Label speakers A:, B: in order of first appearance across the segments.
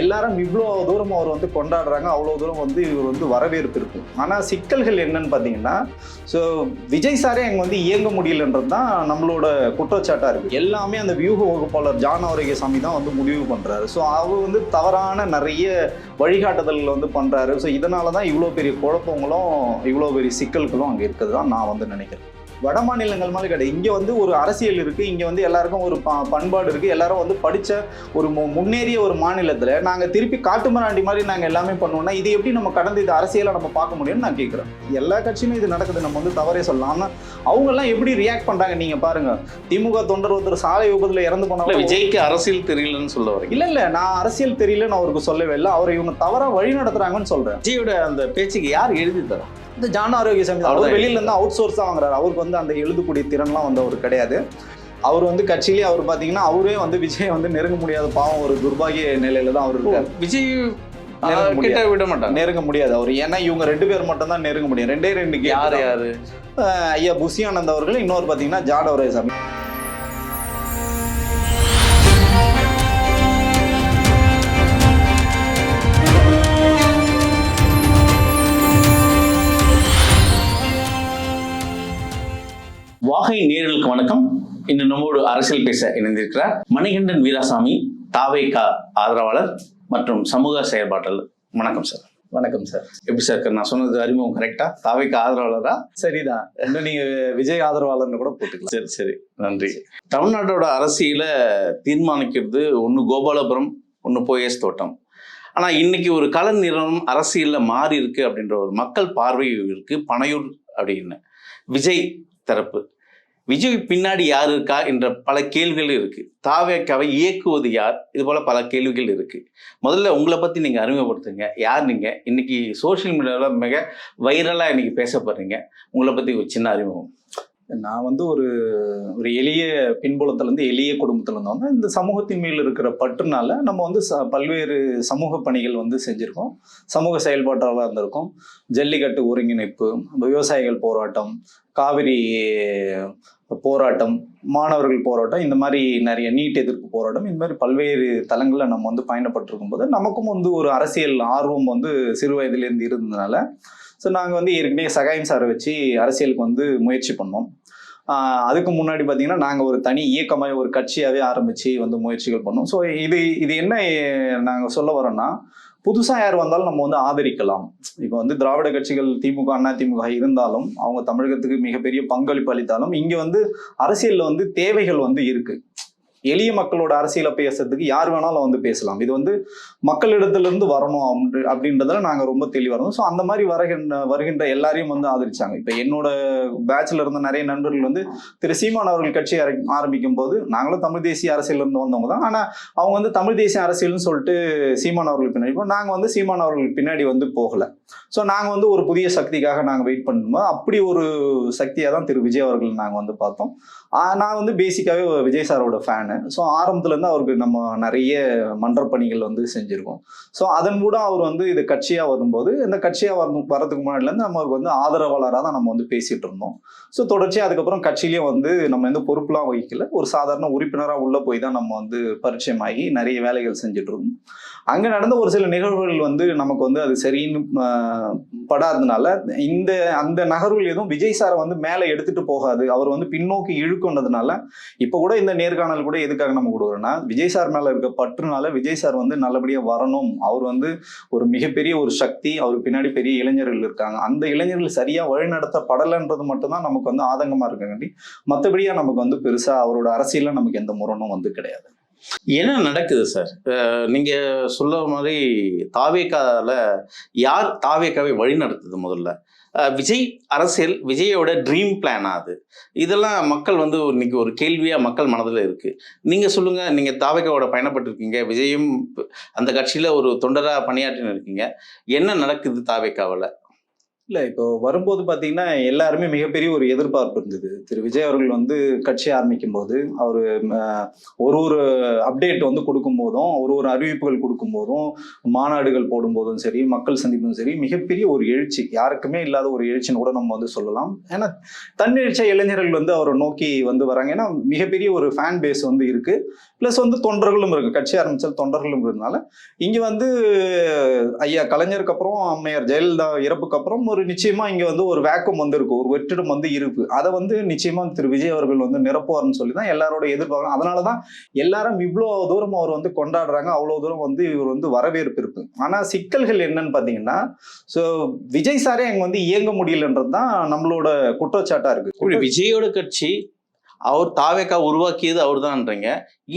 A: எல்லாரும் இவ்வளோ தூரம் அவர் வந்து கொண்டாடுறாங்க அவ்வளோ தூரம் வந்து இவர் வந்து வரவேற்பு இருக்கும் ஆனால் சிக்கல்கள் என்னன்னு பார்த்தீங்கன்னா ஸோ விஜய் சாரே அங்கே வந்து இயங்க முடியலன்றது தான் நம்மளோட குற்றச்சாட்டாக இருக்குது எல்லாமே அந்த வியூக வகுப்பாளர் ஜான் ஆரோக்கியசாமி தான் வந்து முடிவு பண்ணுறாரு ஸோ அவர் வந்து தவறான நிறைய வழிகாட்டுதல்கள் வந்து பண்ணுறாரு ஸோ இதனால தான் இவ்வளோ பெரிய குழப்பங்களும் இவ்வளோ பெரிய சிக்கல்களும் அங்கே இருக்குது தான் நான் வந்து நினைக்கிறேன். வட மாநிலங்கள் மாதிரி கிடையாது. இங்கே வந்து ஒரு அரசியல் இருக்குது இங்கே வந்து எல்லாருக்கும் ஒரு பண்பாடு இருக்குது எல்லாரும் வந்து படித்த ஒரு முன்னேறிய ஒரு மாநிலத்தில் நாங்கள் திருப்பி காட்டுமிராண்டி மாதிரி நாங்கள் எல்லாமே பண்ணுவோம்னா இது எப்படி நம்ம கடந்து இது அரசியலை நம்ம பார்க்க முடியும்னு நான் கேட்குறேன் எல்லா கட்சியிலும் இது நடக்குது. நம்ம வந்து தவறே சொல்லலாம் ஆனால் அவங்கெல்லாம் எப்படி ரியாக்ட் பண்ணுறாங்க நீங்கள் பாருங்கள் திமுக தொண்டர் ஒருத்தர் சாலை விபத்தில் இறந்து போனாங்க
B: விஜய்க்கு அரசியல் தெரியலன்னு சொல்ல வரீங்க.
A: இல்லை இல்லை. நான் அரசியல் தெரியலன்னு அவருக்கு சொல்லவே இல்லை. அவரை இவங்க தவறாக வழி நடத்துகிறாங்கன்னு சொல்கிறேன்
B: விஜயோட அந்த பேச்சுக்கு யார் எழுதி தரா
A: இந்த ஜான ஆரோக்கியசாமி தான். அவர்
B: அவ்வளவுதான்.
A: வெளியில இருந்து அவுட் சோர்ஸ் தான் வாங்குறாரு அவருக்கு வந்து அந்த எழுதக்கூடிய திறன்லாம் வந்து அவர் கிடையாது அவர் வந்து கட்சியிலே அவர் பார்த்தீங்கன்னா அவரே வந்து விஜய் வந்து நெருங்க முடியாத பாவம் ஒரு துர்பாகிய நிலையில தான் அவர் இருக்காரு
B: விஜய் கிட்ட. விட மாட்டாங்க
A: நெருங்க முடியாது அவர் ஏன்னா இவங்க ரெண்டு பேர் மட்டும் தான் நெருங்க முடியும் ரெண்டே ரெண்டு
B: யாரு. யாரு
A: ஐயா புசியானந்த் அவர்கள் இன்னொரு பார்த்தீங்கன்னா ஜாட ஆரோக்கியசாமி
B: வாகை நேர்களுக்கு வணக்கம். இன்று நம்மோடு அரசியல் பேச இணைந்திருக்கிறார் மணிகண்டன் வீராசாமி தாவேகா ஆதரவாளர் மற்றும் சமூக செயற்பாட்டாளர். வணக்கம் சார்.
A: வணக்கம் சார்.
B: எப்படி சார் நான் சொன்னது அறிமுகம் கரெக்டா தாவேகா ஆதரவாளரா?
A: சரிதான். இன்னும் நீங்க விஜய் ஆதரவாளர்னு கூட போட்டுக்கலாம்.
B: சரி சரி. நன்றி. தமிழ்நாட்டோட அரசியல தீர்மானிக்கிறது ஒன்று கோபாலபுரம் ஒன்று போயஸ் தோட்டம். ஆனால் இன்னைக்கு ஒரு கல நிறுவனம் அரசியலில் மாறி இருக்கு அப்படின்ற ஒரு மக்கள் பார்வை இருக்கு. பனையூர் அப்படின்னு. விஜய் தரப்பு. விஜய் பின்னாடி யார் இருக்கா என்ற பல கேள்விகள் இருக்கு. தாவேக்காவை இயக்குவது யார்? இது போல பல கேள்விகள் இருக்கு. முதல்ல உங்களை பத்தி நீங்க அறிமுகப்படுத்துங்க. யார் நீங்க? இன்னைக்கு சோஷியல் மீடியாவில் மிக வைரலா இன்னைக்கு பேசப்படுறீங்க. உங்களை பத்தி ஒரு சின்ன அறிமுகம்.
A: நான் வந்து ஒரு ஒரு எளிய பின்புலத்திலேருந்து எளிய குடும்பத்தில் இருந்தவங்க இந்த சமூகத்தின் மேல் இருக்கிற பற்றுனால நம்ம வந்து ச பல்வேறு சமூக பணிகள் வந்து செஞ்சுருக்கோம். சமூக செயல்பாட்டாளராக இருந்திருக்கோம். ஜல்லிக்கட்டு ஒருங்கிணைப்பு விவசாயிகள் போராட்டம் காவிரி போராட்டம் மாணவர்கள் போராட்டம் இந்த மாதிரி நிறைய நீட் எதிர்ப்பு போராட்டம் இந்த மாதிரி பல்வேறு தளங்களில் நம்ம வந்து பயணப்பட்டிருக்கும் போது நமக்கும் வந்து ஒரு அரசியல் ஆர்வம் வந்து சிறு வயதிலேருந்து இருந்ததுனால ஸோ நாங்கள் வந்து ஏற்கனவே சகாயம் சாரை வச்சு அரசியலுக்கு வந்து முயற்சி பண்ணோம். அதுக்கு முன்னாடி பார்த்தீங்கன்னா நாங்கள் ஒரு தனி இயக்கமாக ஒரு கட்சியாகவே ஆரம்பித்து வந்து முயற்சிகள் பண்ணோம். ஸோ இது இது என்ன நாங்கள் சொல்ல வரோம்னா புதுசாக யார் வந்தாலும் நம்ம வந்து ஆதரிக்கலாம். இப்போ வந்து திராவிட கட்சிகள் திமுக அண்ணா திமுக இருந்தாலும் அவங்க தமிழகத்துக்கு மிகப்பெரிய பங்களிப்பு அளித்தாலும் இங்கே வந்து அரசியலில் வந்து தேவைகள் வந்து இருக்கு. எளிய மக்களோட அரசியலை பேசுறதுக்கு யார் வேணாலும் வந்து பேசலாம். இது வந்து மக்களிடத்திலிருந்து வரணும் அப்படி அப்படின்றதுல நாங்கள் ரொம்ப தெளிவாக இருந்தோம். ஸோ அந்த மாதிரி வருகின்ற வருகின்ற எல்லாரையும் வந்து ஆதரிச்சாங்க. இப்போ என்னோட பேட்சில் இருந்த நிறைய நண்பர்கள் வந்து திரு சீமான் அவர்கள் கட்சி ஆரம்பிக்கும் போது நாங்களும் தமிழ் தேசிய அரசியலிருந்து வந்தவங்க தான். ஆனால் அவங்க வந்து தமிழ் தேசிய அரசியல்னு சொல்லிட்டு சீமான் அவர்கள் பின்னாடி இப்போ நாங்கள் வந்து சீமான் அவர்கள் பின்னாடி வந்து போகலை. ஸோ நாங்கள் வந்து ஒரு புதிய சக்திக்காக நாங்கள் வெயிட் பண்ணும்போது அப்படி ஒரு சக்தியாக தான் திரு விஜய் அவர்கள் நாங்கள் வந்து பார்த்தோம். நான் வந்து பேசிக்காகவே விஜய் சாரோட ஃபேனு ஸோ ஆரம்பத்துலேருந்து அவருக்கு நம்ம நிறைய மன்ற பணிகள் வந்து செஞ்சுருக்கோம். ஸோ அதன் கூட அவர் வந்து இது கட்சியாக வரும்போது இந்த கட்சியாக வர வரதுக்கு முன்னாடிலேருந்து நம்ம அவருக்கு வந்து ஆதரவாளராக தான் நம்ம வந்து பேசிகிட்டு இருந்தோம். ஸோ தொடர்ச்சியாக அதுக்கப்புறம் கட்சியிலையும் வந்து நம்ம எந்த பொறுப்புலாம் வகிக்கல. ஒரு சாதாரண உறுப்பினராக உள்ளே போய் தான் நம்ம வந்து பரிச்சயமாகி நிறைய வேலைகள் செஞ்சுட்டு இருந்தோம். அங்கே நடந்த ஒரு சில நிகழ்வுகள் வந்து நமக்கு வந்து அது சரின்னு படாததுனால இந்த அந்த நகர்வுகள் எதுவும் விஜய் சாரை வந்து மேலே எடுத்துகிட்டு போகாது. அவர் வந்து பின்னோக்கி இழுக்கொண்டதுனால இப்போ கூட இந்த நேர்காணல் கூட எதுக்காக நம்ம கொடுக்குறோம்னா விஜய் சார் மேலே இருக்க பற்றுனால விஜய் சார் வந்து நல்லபடியாக வரணும். அவர் வந்து ஒரு மிகப்பெரிய ஒரு சக்தி அவருக்கு பின்னாடி பெரிய இளைஞர்கள் இருக்காங்க. அந்த இளைஞர்கள் சரியாக வழிநடத்தப்படலைன்றது மட்டும்தான் நமக்கு வந்து ஆதங்கமாக இருக்காண்டி மற்றபடியாக நமக்கு வந்து பெருசாக அவரோட அரசியலில் நமக்கு எந்த முரணும் வந்து கிடையாது.
B: என்ன நடக்குது சார்? நீங்க சொல்ல மாதிரி தாவேக்கால யார் தாவேக்காவை வழி நடத்துது முதல்ல? விஜய் அரசியல் விஜயோட ட்ரீம் பிளான் அது. இதெல்லாம் மக்கள் வந்து இன்னைக்கு ஒரு கேள்வியா மக்கள் மனதில் இருக்கு. நீங்க சொல்லுங்க நீங்க தாவேக்காவோட பயணப்பட்டிருக்கீங்க விஜயும் அந்த கட்சியில ஒரு தொண்டரா பணியாற்றின்னு இருக்கீங்க. என்ன நடக்குது தாவேக்காவில்
A: இல்லை இப்போ வரும்போது பார்த்தீங்கன்னா எல்லாருமே மிகப்பெரிய ஒரு எதிர்பார்ப்பு இருந்தது. திரு. விஜய் அவர்கள் வந்து கட்சி ஆரம்பிக்கும் போது அவர் ஒரு ஒரு அப்டேட் வந்து கொடுக்கும் போதும் ஒரு ஒரு அறிவிப்புகள் கொடுக்கும் போதும் மாநாடுகள் போடும்போதும் சரி மக்கள் சந்திப்பும் சரி மிகப்பெரிய ஒரு எழுச்சி. யாருக்குமே இல்லாத ஒரு எழுச்சின்னு கூட நம்ம வந்து சொல்லலாம். ஏன்னா தன்னெழுச்சியா இளைஞர்கள் வந்து அவரை நோக்கி வந்து வராங்க. ஏன்னா மிகப்பெரிய ஒரு ஃபேன் பேஸ் வந்து இருக்கு. ப்ளஸ் வந்து தொண்டர்களும் இருக்கு. கட்சி ஆரம்பித்தால் தொண்டர்களும் இருக்கிறதுனால இங்க வந்து ஐயா கலைஞருக்கு அப்புறம் அம்மையார் ஜெயலலிதா இறப்புக்கு அப்புறம் ஒரு நிச்சயமா இங்க வந்து ஒரு வேக்கம் வந்திருக்கு ஒரு வெற்றிடம் வந்து இருக்கு. அதை வந்து நிச்சயமா திரு விஜய் அவர்கள் வந்து நிரப்புவார்னு சொல்லி தான் எல்லாரோட எதிர்பார்க்கும் அதனாலதான் எல்லாரும் இவ்வளோ தூரம் அவர் வந்து கொண்டாடுறாங்க. அவ்வளோ தூரம் வந்து இவர் வந்து வரவேற்பு இருக்கு. ஆனா சிக்கல்கள் என்னன்னு பாத்தீங்கன்னா ஸோ விஜய் சாரே அங்க வந்து இயங்க முடியலன்றது தான் நம்மளோட குற்றச்சாட்டா இருக்கு.
B: விஜயோட கட்சி அவர் தாவேக்கா உருவாக்கியது அவர் அவர்தான்றீங்க.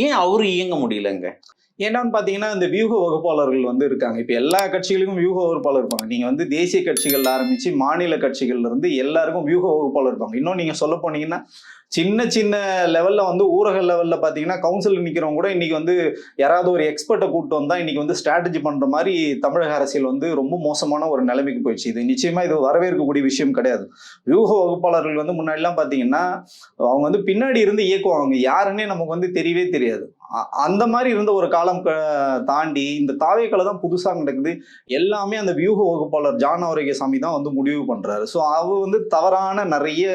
B: ஏன் அவரு இயங்க முடியலங்க?
A: என்னன்னு பாத்தீங்கன்னா இந்த வியூக வகுப்பாளர்கள் வந்து இருக்காங்க. இப்ப எல்லா கட்சிகளுக்கும் வியூக வகுப்பாளர் இருப்பாங்க. நீங்க வந்து தேசிய கட்சிகள் ஆரம்பிச்சு மாநில கட்சிகள்ல இருந்து எல்லாருக்கும் வியூக வகுப்பாளர் இருப்பாங்க. இன்னும் நீங்க சொல்ல போனீங்கன்னா சின்ன சின்ன லெவல்ல வந்து ஊரக லெவல்ல பாத்தீங்கன்னா கவுன்சில் நிக்கிறவங்க கூட இன்னைக்கு வந்து யாராவது ஒரு எக்ஸ்பர்ட்டை கூப்பிட்டு வந்தா இன்னைக்கு வந்து ஸ்ட்ராட்டஜி பண்ற மாதிரி தமிழக அரசியல் வந்து ரொம்ப மோசமான ஒரு நிலைமைக்கு போயிடுச்சு. இது நிச்சயமா இது வரவேற்கக்கூடிய விஷயம் கிடையாது. வியூக வகுப்பாளர்கள் வந்து முன்னாடிலாம் பாத்தீங்கன்னா அவங்க வந்து பின்னாடி இருந்து இயக்குவாங்க. அவங்க யாருன்னே நமக்கு வந்து தெரியவே தெரியாது. அந்த மாதிரி இருந்த ஒரு காலம் தாண்டி இந்த தாவேக்களை தான் புதுசாக நடக்குது. எல்லாமே அந்த வியூக வகுப்பாளர் ஜான் ஆரோக்கியசாமி தான் வந்து முடிவு பண்ணுறாரு ஸோ அவர் வந்து தவறான நிறைய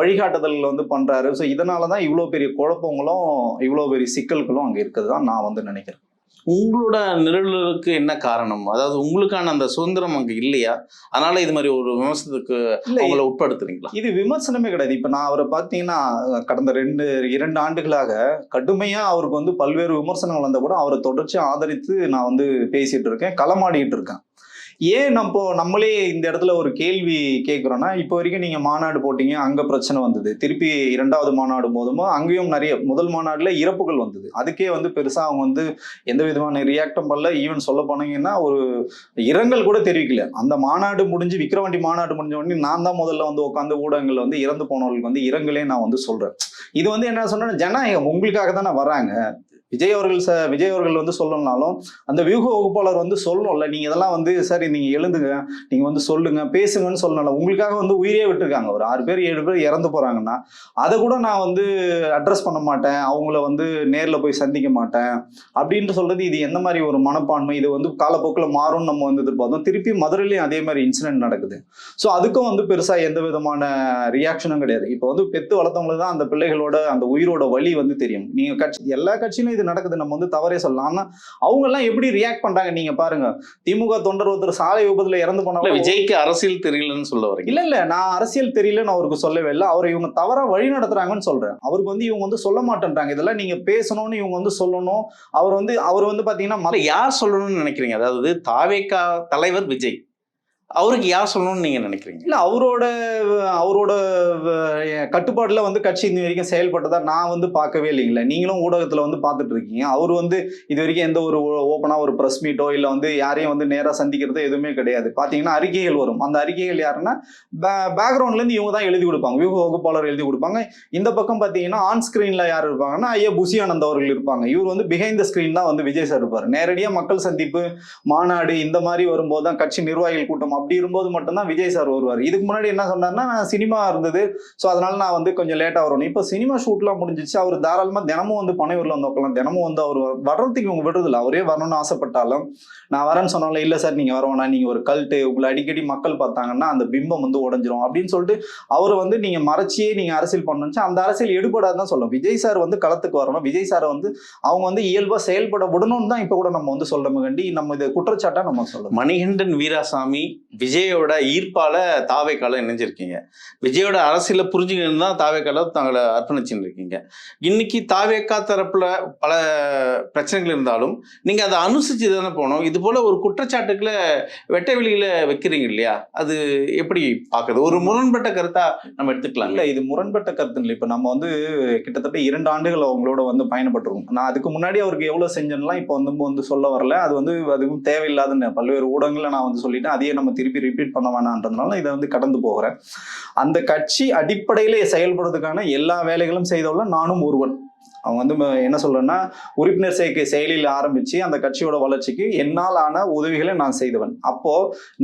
A: வழிகாட்டுதல்கள் வந்து பண்ணுறாரு ஸோ இதனால தான் இவ்வளோ பெரிய குழப்பங்களும் இவ்வளோ பெரிய சிக்கல்களும் அங்கே இருக்குது தான் நான் வந்து நினைக்கிறேன்.
B: உங்களோட நிரலுக்கு என்ன காரணம்? அதாவது உங்களுக்கான அந்த சுதந்திரம் அங்க இல்லையா? அதனால இது மாதிரி ஒரு விமர்சனத்துக்கு உங்களை உட்படுத்துறீங்களா?
A: இது விமர்சனமே கிடையாது. இப்ப நான் அவரை பார்த்தீங்கன்னா கடந்த ரெண்டு இரண்டு ஆண்டுகளாக கடுமையா அவருக்கு வந்து பல்வேறு விமர்சனங்கள் வந்தா கூட அவரை தொடர்ச்சியா ஆதரித்து நான் வந்து பேசிட்டு இருக்கேன் களமாடிட்டு இருக்கேன். ஏன் நம்ம நம்மளே இந்த இடத்துல ஒரு கேள்வி கேட்குறோன்னா இப்போ வரைக்கும் நீங்கள் மாநாடு போட்டீங்க அங்கே பிரச்சனை வந்தது. திருப்பி இரண்டாவது மாநாடு போதுமோ அங்கேயும் நிறைய முதல் மாநாட்டில் இறப்புகள் வந்தது. அதுக்கே வந்து பெருசாக அவங்க வந்து எந்த விதமான ரியாக்டும் பண்ணல. ஈவன் சொல்ல போனீங்கன்னா ஒரு இரங்கல் கூட தெரிவிக்கல. அந்த மாநாடு முடிஞ்சு விக்கிரவாண்டி மாநாடு முடிஞ்ச உடனே நான் தான் முதல்ல வந்து உட்காந்து ஊடகங்கள்ல வந்து இறந்து போனவர்களுக்கு வந்து இரங்கலே நான் வந்து சொல்கிறேன் இது வந்து என்ன சொன்னா ஜனநாயகம் உங்களுக்காக தானே வராங்க. விஜய் அவர்கள் ச விஜய் அவர்கள் வந்து சொல்லணும்னாலும் அந்த வியூக வகுப்பாளர் வந்து சொல்லணும்ல. நீங்கள் இதெல்லாம் வந்து சரி நீங்கள் எழுந்துங்க. நீங்கள் வந்து சொல்லுங்க. பேசுங்கன்னு சொல்லணும்ல உங்களுக்காக வந்து உயிரே விட்டுருக்காங்க. ஒரு ஆறு பேர் ஏழு பேர் இறந்து போகிறாங்கன்னா அதை கூட நான் வந்து அட்ரஸ் பண்ண மாட்டேன். அவங்கள வந்து நேரில் போய் சந்திக்க மாட்டேன். அப்படின்ட்டு சொல்கிறது இது எந்த மாதிரி ஒரு மனப்பான்மை? இது வந்து காலப்போக்கில் மாறும்னு நம்ம வந்து எதிர்பார்த்தோம். திருப்பி மதுரையிலையும் அதே மாதிரி இன்சிடென்ட் நடக்குது. ஸோ அதுக்கும் வந்து பெருசாக எந்த விதமான ரியாக்ஷனும் கிடையாது. இப்போ வந்து பெத்து வளர்த்தவங்களுக்கு தான் அந்த பிள்ளைகளோட அந்த உயிரோட வலி வந்து தெரியும். நீங்கள் கட்சி எல்லா கட்சியிலும் இது நடக்குது நம்ம வந்து தவறே சொல்லலாம். ஆனா அவங்க எல்லாம் எப்படி ரியாக்ட் பண்றாங்க நீங்க பாருங்க. திமுக தொண்டர் ஒருத்தர் சாலை விபத்துல இறந்து போனாலும்
B: விஜய்க்கு அரசியல் தெரியலன்னு சொல்ல வரீங்க.
A: இல்ல இல்ல. நான் அரசியல் தெரியலன்னு அவருக்கு சொல்லவே இல்லை. அவரை இவங்க தவறா வழி நடத்துறாங்கன்னு சொல்றேன். அவருக்கு வந்து இவங்க வந்து சொல்ல மாட்டேன்றாங்க. இதெல்லாம் நீங்க பேசணும்னு இவங்க வந்து சொல்லணும். அவர் வந்து அவர் வந்து பாத்தீங்கன்னா
B: யார் சொல்லணும்னு நினைக்கிறீங்க? அதாவது தாவேக்கா தலைவர் விஜய். அவருக்கு யார் சொல்லணும்னு நீங்க நினைக்கிறீங்க?
A: இல்ல அவரோட அவரோட அஹ், கட்டுப்பாடுல வந்து கட்சி இது வரைக்கும் செயல்பட்டதா நான் வந்து பார்க்கவே இல்லைங்களே. நீங்களும் ஊடகத்துல வந்து பார்த்துட்டு இருக்கீங்க. அவர் வந்து இது வரைக்கும் எந்த ஒரு ஓப்பனா ஒரு ப்ரெஸ் மீட்டோ இல்ல வந்து யாரையும் வந்து நேரா சந்திக்கிறதோ எதுவுமே கிடையாது. பாத்தீங்கன்னா அறிக்கைகள் வரும். அந்த அறிக்கைகள் யாருன்னா பேக்ரவுண்ட்ல இருந்து இவங்க தான் எழுதி கொடுப்பாங்க. வியூக வகுப்பாளர் எழுதி கொடுப்பாங்க. இந்த பக்கம் பாத்தீங்கன்னா ஆன் ஸ்கிரீன்ல யார் இருப்பாங்கன்னா ஐயா புசியானந்த் அவர்கள் இருப்பாங்க. இவர் வந்து பிஹைண்ட் த ஸ்கிரீன் தான் வந்து விஜய் சார் இருப்பார். நேரடியாக மக்கள் சந்திப்பு மாநாடு இந்த மாதிரி வரும்போது தான் கட்சி நிர்வாகிகள் கூட்டம் அப்படி இருக்கும்போது மட்டும்தான் விஜய் சார் வருவார். இதுக்கு முன்னாடி என்ன சொன்னார்னா நான் சினிமா இருந்தது ஸோ அதனால நான் வந்து கொஞ்சம் லேட்டாக வரணும் இப்போ சினிமா ஷூட்லாம் முடிஞ்சிச்சு அவர் தாராளமாக தினமும் வந்து பனையூரில் வந்து உட்காலாம் தினமும் வந்து அவர் வர்றதுக்கு இவங்க விடுறதில்ல அவரே வரணும்னு ஆசைப்பட்டாலும் நான் வரேன்னு சொன்னால இல்லை சார் நீங்கள் வர வேணாம் நீங்கள் ஒரு கல்ட்டு உங்களை அடிக்கடி மக்கள் பார்த்தாங்கன்னா அந்த பிம்பம் வந்து உடஞ்சிரும். அப்படின்னு சொல்லிட்டு அவரை வந்து நீங்கள் மறைச்சியே நீங்கள் அரசியல் பண்ணணுச்சு அந்த அரசியல் எடுபடாதான் சொல்லும் விஜய் சார் வந்து களத்துக்கு வரணும். விஜய் சாரை வந்து அவங்க வந்து இயல்பாக செயல்பட விடணும்னு தான் இப்போ கூட நம்ம வந்து சொல்கிறோம் கண்டி. நம்ம இதை குற்றச்சாட்டாக நம்ம சொல்லணும்
B: மணிகண்டன் வீராசாமி விஜயோட ஈர்ப்பால தாவேக்கால இணைஞ்சிருக்கீங்க. விஜயோட அரசியல புரிஞ்சுக்கணும் தான் தாவேக்கால தங்களை அர்ப்பணிச்சுன்னு இருக்கீங்க இன்னைக்கு தாவேக்கா தரப்புல பல பிரச்சனைகள் இருந்தாலும் நீங்க அதை அனுசரிச்சு தானே போனோம் இது போல ஒரு குற்றச்சாட்டுக்களை வெட்ட வெளியில வைக்கிறீங்க இல்லையா? அது எப்படி பாக்குது ஒரு முரண்பட்ட கருத்தா நம்ம எடுத்துக்கலாம்.
A: இல்ல இது முரண்பட்ட கருத்து இல்லை. இப்ப நம்ம வந்து கிட்டத்தட்ட இரண்டு ஆண்டுகள் அவங்களோட வந்து பயணப்பட்டிருக்கோம். நான் அதுக்கு முன்னாடி அவருக்கு எவ்வளவு செஞ்சேன்லாம் இப்போ வந்து வந்து சொல்ல வரல. அது வந்து அதுவும் தேவையில்லாதுன்னு பல்வேறு ஊடகங்களை நான் வந்து சொல்லிட்டேன். அதையே நம்ம திருப்பி ரிப்பீட் பண்ண வேணான்றதுனால இதை வந்து கடந்து போகிறேன். அந்த கட்சி அடிப்படையிலே செயல்படுறதுக்கான எல்லா வேலைகளும் செய்தவள்ள நானும் ஒருவன். அவங்க வந்து என்ன சொல்றேன்னா உறுப்பினர் சேர்க்கை செயலில் ஆரம்பிச்சு அந்த கட்சியோட வளர்ச்சிக்கு என்னால் ஆன உதவிகளை நான் செய்தவன். அப்போ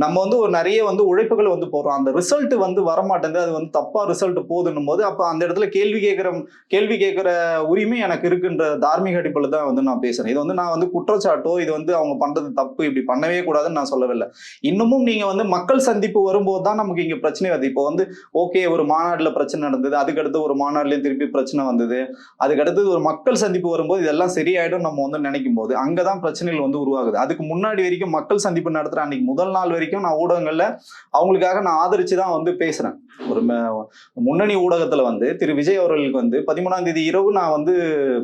A: நம்ம வந்து ஒரு நிறைய வந்து உழைப்புகள் வந்து போடுறோம். அந்த ரிசல்ட் வந்து வரமாட்டேங்குது. அது வந்து தப்பா ரிசல்ட் போகுதுன்னும் போது அப்போ அந்த இடத்துல கேள்வி கேட்குற கேள்வி கேட்குற உரிமை எனக்கு இருக்குன்ற தார்மீக அடிப்படையில் தான் வந்து நான் பேசுறேன். இது வந்து நான் வந்து குற்றச்சாட்டோ இது வந்து அவங்க பண்றது தப்பு இப்படி பண்ணவே கூடாதுன்னு நான் சொல்லவில்லை. இன்னமும் நீங்க வந்து மக்கள் சந்திப்பு வரும்போது தான் நமக்கு இங்க பிரச்சனை வருது. இப்போ வந்து ஓகே ஒரு மாநாடுல பிரச்சனை நடந்தது. அதுக்கடுத்து ஒரு மாநாடுலயும் திருப்பி பிரச்சனை வந்தது. அதுக்கடுத்து ஒரு மக்கள் சந்திப்பு வரும்போது இதெல்லாம் சரியாயிடும் நம்ம வந்து நினைக்கும் போது அங்கதான் பிரச்சனைகள் வந்து உருவாகுது. அதுக்கு முன்னாடி வரைக்கும் மக்கள் சந்திப்பு நடத்துற அன்னைக்கு முதல் நாள் வரைக்கும் நான் ஊடகங்கள்ல அவங்களுக்காக நான் ஆதரிச்சு தான் வந்து பேசுறேன். ஒரு முன்னணி ஊடகத்துல வந்து திரு விஜய் அவர்களுக்கு வந்து பதிமூணாம் தேதி இரவு நான் வந்து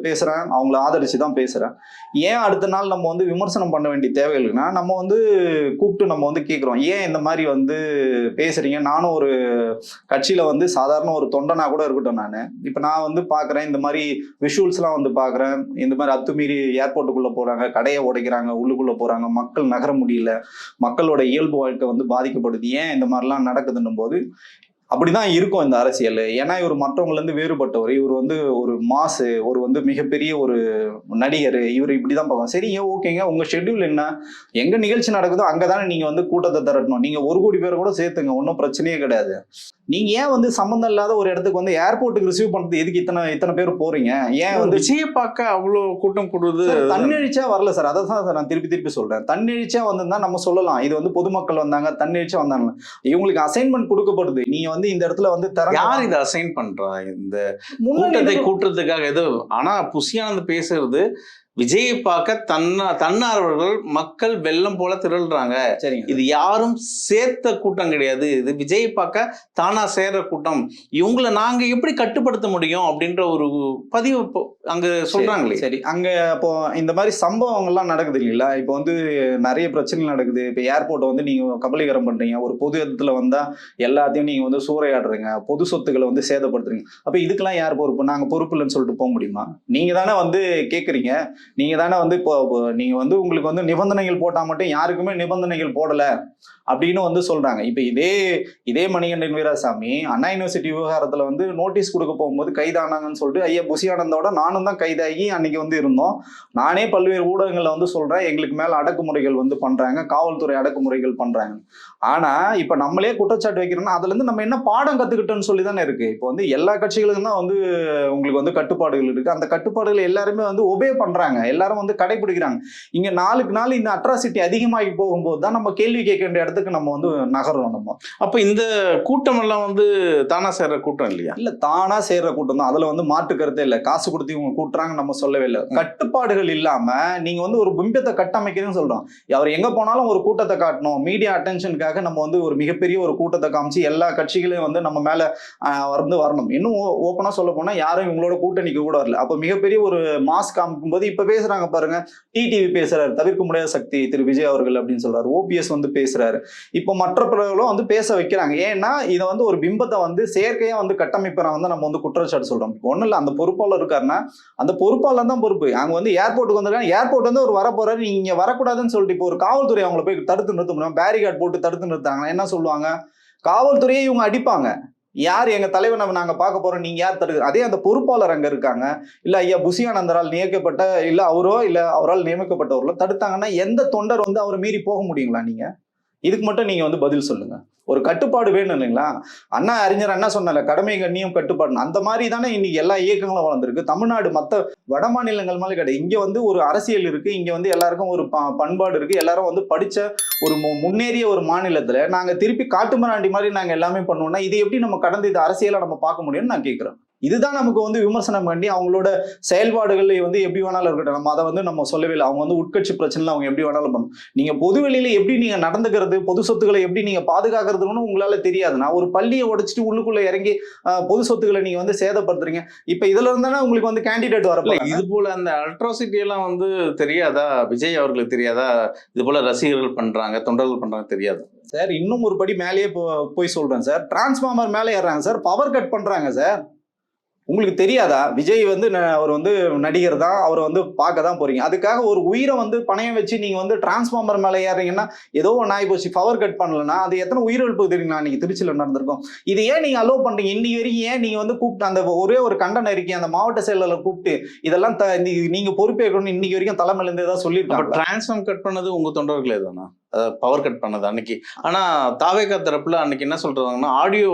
A: பேசுறேன். அவங்கள ஆதரிச்சு தான் பேசுறேன். ஏன் அடுத்த நாள் நம்ம வந்து விமர்சனம் பண்ண வேண்டிய தேவை இல்லைன்னா நம்ம வந்து கூப்பிட்டு நம்ம வந்து கேட்குறோம் ஏன் இந்த மாதிரி வந்து பேசுறீங்க? நானும் ஒரு கட்சியில வந்து சாதாரண ஒரு தொண்டனா கூட இருக்கட்டும் நான். இப்போ நான் வந்து பார்க்குறேன் இந்த மாதிரி விஷுவல்ஸ்லாம் வந்து பார்க்குறேன் இந்த மாதிரி அத்துமீறி ஏர்போர்ட்டுக்குள்ளே போகிறாங்க கடையை உடைக்கிறாங்க உள்ளுக்குள்ளே போகிறாங்க மக்கள் நகர முடியல மக்களோட இயல்பு வாழ்க்கை வந்து பாதிக்கப்படுது. ஏன் இந்த மாதிரிலாம் நடக்குதுன்னும் போது அப்படிதான் இருக்கும் இந்த அரசியல். ஏன்னா இவர் மற்றவங்கலேருந்து வேறுபட்டவர். இவர் வந்து ஒரு மாசு ஒரு வந்து மிகப்பெரிய ஒரு நடிகர். இவர் இப்படிதான் தான் பார்க்கணும் சரிங்க ஓகேங்க. உங்க ஷெட்யூல் என்ன? எங்க நிகழ்ச்சி நடக்குதோ அங்கதானே நீங்க வந்து கூட்டத்தை திரட்டணும். நீங்க ஒரு கோடி பேரை கூட சேர்த்துங்க. ஒன்றும் பிரச்சனையே கிடையாது. நீங்க ஏன் வந்து சம்மந்தம் இல்லாத ஒரு இடத்துக்கு வந்து ஏர்போர்ட்டுக்கு ரிசீவ் பண்றது? எதுக்கு இத்தனை இத்தனை பேர் போறீங்க? ஏன் வந்து
B: விஜய பார்க்க அவ்வளவு கூட்டம் கூடுது
A: தன்னெழுச்சியா வரல சார். அதை தான் சார் நான் திருப்பி திருப்பி சொல்றேன். தன்னெழுச்சியா வந்திருந்தா நம்ம சொல்லலாம். இது வந்து பொதுமக்கள் வந்தாங்க தன்னெழுச்சியா வந்தாங்க. இவங்களுக்கு அசைன்மெண்ட் கொடுக்கப்படுது. நீங்க வந்து இந்த இடத்துல வந்து திறந்து-
B: யார் இதை அசைன் பண்றா? இந்த கூட்டத்தை கூட்டுறதுக்காக ஏதோ ஆனா புசியானந்த் பேசுறது விஜயை பார்க்க தன்னா தன்னார்வர்கள் மக்கள் வெள்ளம் போல திரள்றாங்க.
A: சரிங்க.
B: இது யாரும் சேர்த்த கூட்டம் கிடையாது. இது விஜயை பார்க்க தானா சேர்ற கூட்டம். இவங்களை நாங்க எப்படி கட்டுப்படுத்த முடியும் அப்படின்ற ஒரு பதிவு அங்க சொல்றாங்களே.
A: சரி. அங்க இப்போ இந்த மாதிரி சம்பவங்கள்லாம் நடக்குது இல்லைங்களா? இப்போ வந்து நிறைய பிரச்சனைகள் நடக்குது. இப்போ ஏர்போர்ட்டை வந்து நீங்க கபலீகரம் பண்றீங்க. ஒரு பொது இடத்துல வந்தா எல்லாத்தையும் நீங்க வந்து சூறையாடுறீங்க. பொது சொத்துக்களை வந்து சேதப்படுத்துறீங்க. அப்ப இதுக்கெல்லாம் யார் பொறுப்பு? நாங்க பொறுப்பு இல்லைன்னு சொல்லிட்டு போக முடியுமா? நீங்க தானே வந்து கேக்குறீங்க. நீங்க தானே வந்து இப்போ நீங்க வந்து உங்களுக்கு வந்து நிபந்தனைகள் போட்டா மட்டும் யாருக்குமே நிபந்தனைகள் போடல. அப்படின்னு வந்து சொல்றாங்க. இப்போ இதே இதே மணிகண்டன் வீராசாமி அண்ணா யூனிவர்சிட்டி விவகாரத்துல வந்து நோட்டீஸ் கொடுக்க போகும்போது கைதானாங்கன்னு சொல்லிட்டு ஐயா புசியானந்தோட நானும் தான் கைதாகி அன்னைக்கு வந்து இருந்தோம். நானே பல்வேறு ஊடகங்களில் வந்து சொல்றேன். எங்களுக்கு மேல அடக்குமுறைகள் வந்து பண்றாங்க. காவல்துறை அடக்குமுறைகள் பண்றாங்க. ஆனா இப்ப நம்மளே குற்றச்சாட்டு வைக்கிறோம்னா அதுல இருந்து நம்ம என்ன பாடம் கத்துக்கிட்டோம்னு சொல்லி தானே இருக்கு. இப்போ வந்து எல்லா கட்சிகளுக்கும் தான் வந்து உங்களுக்கு வந்து கட்டுப்பாடுகள் இருக்கு. அந்த கட்டுப்பாடுகள் எல்லாருமே வந்து ஒபே பண்றாங்க. எல்லாரும் வந்து கடைபிடிக்கிறாங்க. இங்க நாளுக்கு நாள் இந்த அட்ராசிட்டி அதிகமாகி போகும்போது தான் நம்ம கேள்வி கேட்க வேண்டிய இடத்துக்கு நம்ம வந்து நகர்றோம் நம்ம.
B: அப்ப இந்த கூட்டம் எல்லாம் வந்து தானா சேர்ற கூட்டம் இல்லையா?
A: இல்ல தானா சேர்ற கூட்டம் தான். அதுல வந்து மாற்று கருத்தே இல்ல. காசு கொடுத்து இவங்க கூட்டுறாங்க நம்ம சொல்லவே இல்லை. கட்டுப்பாடுகள் இல்லாம நீங்க வந்து ஒரு பிம்பத்தை கட்டமைக்கிறேன்னு சொல்றோம். அவர் எங்க போனாலும் ஒரு கூட்டத்தை காட்டணும். மீடியா அட்டென்ஷனுக்காக நம்ம வந்து ஒரு மிகப்பெரிய ஒரு கூட்டத்தை காமிச்சு எல்லா கட்சிகளையும் வந்து நம்ம மேல வந்து வரணும். இன்னும் ஓப்பனா சொல்ல போனா யாரும் இவங்களோட கூட்டணிக்கு கூட வரல. அப்ப மிகப்பெரிய ஒரு மாஸ் காமிக்கும் போது இப்ப பேசுறாங்க பாருங்க. டிடிவி பேசுறாரு. தவிர்க்க முடியாத சக்தி திரு விஜய் அவர்கள் அப்படின்னு சொல்றாரு. ஓபிஎஸ் வந்து பேசுறாரு. இப்போ மற்ற பிறர்களும் வந்து பேச வைக்கிறாங்க. ஏன்னா இதை வந்து ஒரு பிம்பத்தை வந்து செயற்கையாக வந்து கட்டமைப்புறாங்க வந்து நம்ம வந்து குற்றச்சாட்டு சொல்கிறோம் இப்போ ஒன்றும் இல்லை அந்த பொறுப்பாளர் இருக்காருன்னா அந்த பொறுப்பாளர் தான் பொறுப்பு. அங்கே வந்து ஏர்போர்ட்டுக்கு வந்திருக்காங்க ஏர்போர்ட் வந்து ஒரு வர நீங்கள் வரக்கூடாதுன்னு சொல்லிட்டு இப்போ ஒரு காவல்துறை அவங்கள போய் தடுத்து நிறுத்த முடியும். பேரிகார்டு போட்டு தடுத்து நிறுத்தாங்கன்னா என்ன சொல்லுவாங்க? காவல்துறையை இவங்க அடிப்பாங்க. யார் எங்க தலைவர் நம்ம நாங்க பார்க்க போறோம்? நீங்க யார் தடுக்க? அதே அந்த பொறுப்பாளர் அங்க இருக்காங்க. இல்ல ஐயா புசியானந்தரால் நியமிக்கப்பட்ட இல்ல அவரோ இல்ல அவரால் நியமிக்கப்பட்டவர்களோ தடுத்தாங்கன்னா எந்த தொண்டர் வந்து அவரை மீறி போக முடியுங்களா நீங்க? இதுக்கு மட்டும் நீங்க வந்து பதில் சொல்லுங்க. ஒரு கட்டுப்பாடு வேணும் இல்லைங்களா? அண்ணா அறிஞர் அண்ணா சொன்னால கடமை கண்ணியம் கட்டுப்பாடு அந்த மாதிரி தானே இன்னைக்கு எல்லா இயக்கங்களும் வளர்ந்துருக்கு. தமிழ்நாடு மற்ற வட மாநிலங்கள் மாதிரி கிடையாது. இங்க வந்து ஒரு அரசியல் இருக்கு. இங்க வந்து எல்லாருக்கும் ஒரு ப- பண்பாடு இருக்கு. எல்லாரும் வந்து படிச்ச ஒரு மு- முன்னேறிய ஒரு மாநிலத்துல நாங்க திருப்பி காட்டுமராண்டி மாதிரி நாங்க எல்லாமே பண்ணுவோம்னா இது எப்படி நம்ம கடந்து இது அரசியலா நம்ம பார்க்க முடியும்னு நான் கேட்கிறேன் இதுதான் நமக்கு வந்து விமர்சனம் பண்ணி அவங்களோட செயல்பாடுகள் வந்து எப்படி வேணாலும் இருக்கட்டும். நம்ம அதை வந்து நம்ம சொல்லவே இல்லை. அவங்க வந்து உட்கட்சி பிரச்சனை அவங்க எப்படி வேணாலும் பண்ணும் நீங்க பொது வெளியில எப்படி நீங்க நடந்துக்கிறது பொது சொத்துக்களை எப்படி நீங்க பாதுகாக்கிறதுன்னு உங்களால தெரியாது. நான் ஒரு பள்ளியை உடைச்சிட்டு உள்ளுக்குள்ள இறங்கி பொது சொத்துக்களை நீங்க வந்து சேதப்படுத்துறீங்க. இப்ப இதுல இருந்தானே உங்களுக்கு வந்து கேண்டிடேட் வரப்போ
B: இது போல அந்த அல்ட்ராசிட்டி எல்லாம் வந்து தெரியாதா? விஜய் அவர்களுக்கு தெரியாதா? இது போல ரசிகர்கள் பண்றாங்க தொண்டர்கள் பண்றாங்க தெரியாது.
A: சார் இன்னும் ஒரு படி மேலேயே போய் சொல்றேன் சார். டிரான்ஸ்ஃபார்மர் மேலே ஏறுறாங்க சார். பவர் கட் பண்றாங்க சார். உங்களுக்கு தெரியாதா? விஜய் வந்து ந- அவர் வந்து நடிகர் தான். அவரை வந்து பார்க்க தான் போறீங்க. அதுக்காக ஒரு உயிரை வந்து பணையம் வச்சு நீங்க வந்து டிரான்ஸ்ஃபார்மர் மேலே ஏறீங்கன்னா ஏதோ ஒன்று ஆகி போச்சு. பவர் கட் பண்ணலன்னா அது எத்தனை உயிரிழப்பு தெரியுங்களா நீங்க திருச்சியில் நடந்திருக்கும். இது ஏன் நீங்க அலோவ் பண்றீங்க? இன்னைக்கு வரைக்கும் ஏன் நீங்க வந்து கூப்பிட்டு அந்த ஒரே ஒரு கண்டன அறிக்கை அந்த மாவட்ட செயலாளர் கூப்பிட்டு இதெல்லாம் நீங்க பொறுப்பேற்கணும்னு இன்னைக்கு வரைக்கும் தலைமையிலேருந்து ஏதாவது சொல்லியிருக்காங்க
B: டிரான்ஸ்ஃபார்ம் கட் பண்ணது உங்க தொண்டர்களே தானா? பவர் கட் பண்ணது அன்னைக்கு. ஆனா தாவேகா தரப்புல அன்னைக்கு என்ன சொல்றாங்கன்னா ஆடியோ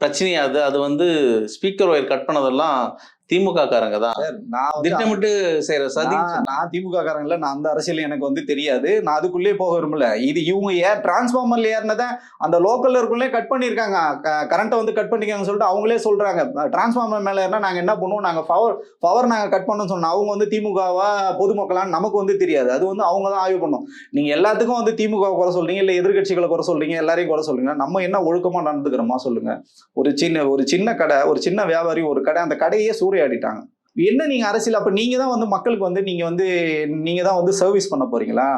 B: பிரச்சனையாது. அது வந்து ஸ்பீக்கர் ஒயர் கட் பண்ணதெல்லாம் திமுக காரங்க தான்
A: நான்
B: திட்டமிட்டு செய்யற சதி.
A: நான் திமுக காரங்கள நான் அந்த அரசியல் எனக்கு வந்து தெரியாது. நான் அதுக்குள்ளே போக விரும்பல. இது இவங்க ஏன் டிரான்ஸ்ஃபார்மர்ல ஏறினதை அந்த லோக்கல்ல இருக்குள்ளே கட் பண்ணியிருக்காங்க. கரண்ட்டை வந்து கட் பண்ணிக்காங்கன்னு சொல்லிட்டு அவங்களே சொல்றாங்க. டிரான்ஸ்ஃபார்மர் மேல ஏறினா நாங்க என்ன பண்ணுவோம்? நாங்க பவர் பவர் நாங்க கட் பண்ணோம்னு சொன்னோம் அவங்க வந்து திமுகவா பொதுமக்களான்னு நமக்கு வந்து தெரியாது. அது வந்து அவங்க தான் ஆய்வு பண்ணும். நீங்க எல்லாத்துக்கும் வந்து திமுக குறை சொல்றீங்க இல்ல எதிர்க்கட்சிகளை குறை சொல்றீங்க எல்லாரையும் குறை சொல்றீங்க. நம்ம என்ன ஒழுக்கமா நடந்துக்கிறோமா சொல்லுங்க. ஒரு சின்ன ஒரு சின்ன கடை ஒரு சின்ன வியாபாரி ஒரு கடை அந்த கடையே சூறையாடிட்டாங்க என்ன நீங்க அரசியல்? அப்ப நீங்க தான் வந்து மக்களுக்கு வந்து நீங்க வந்து நீங்க தான் வந்து சர்வீஸ் பண்ண போறீங்களா?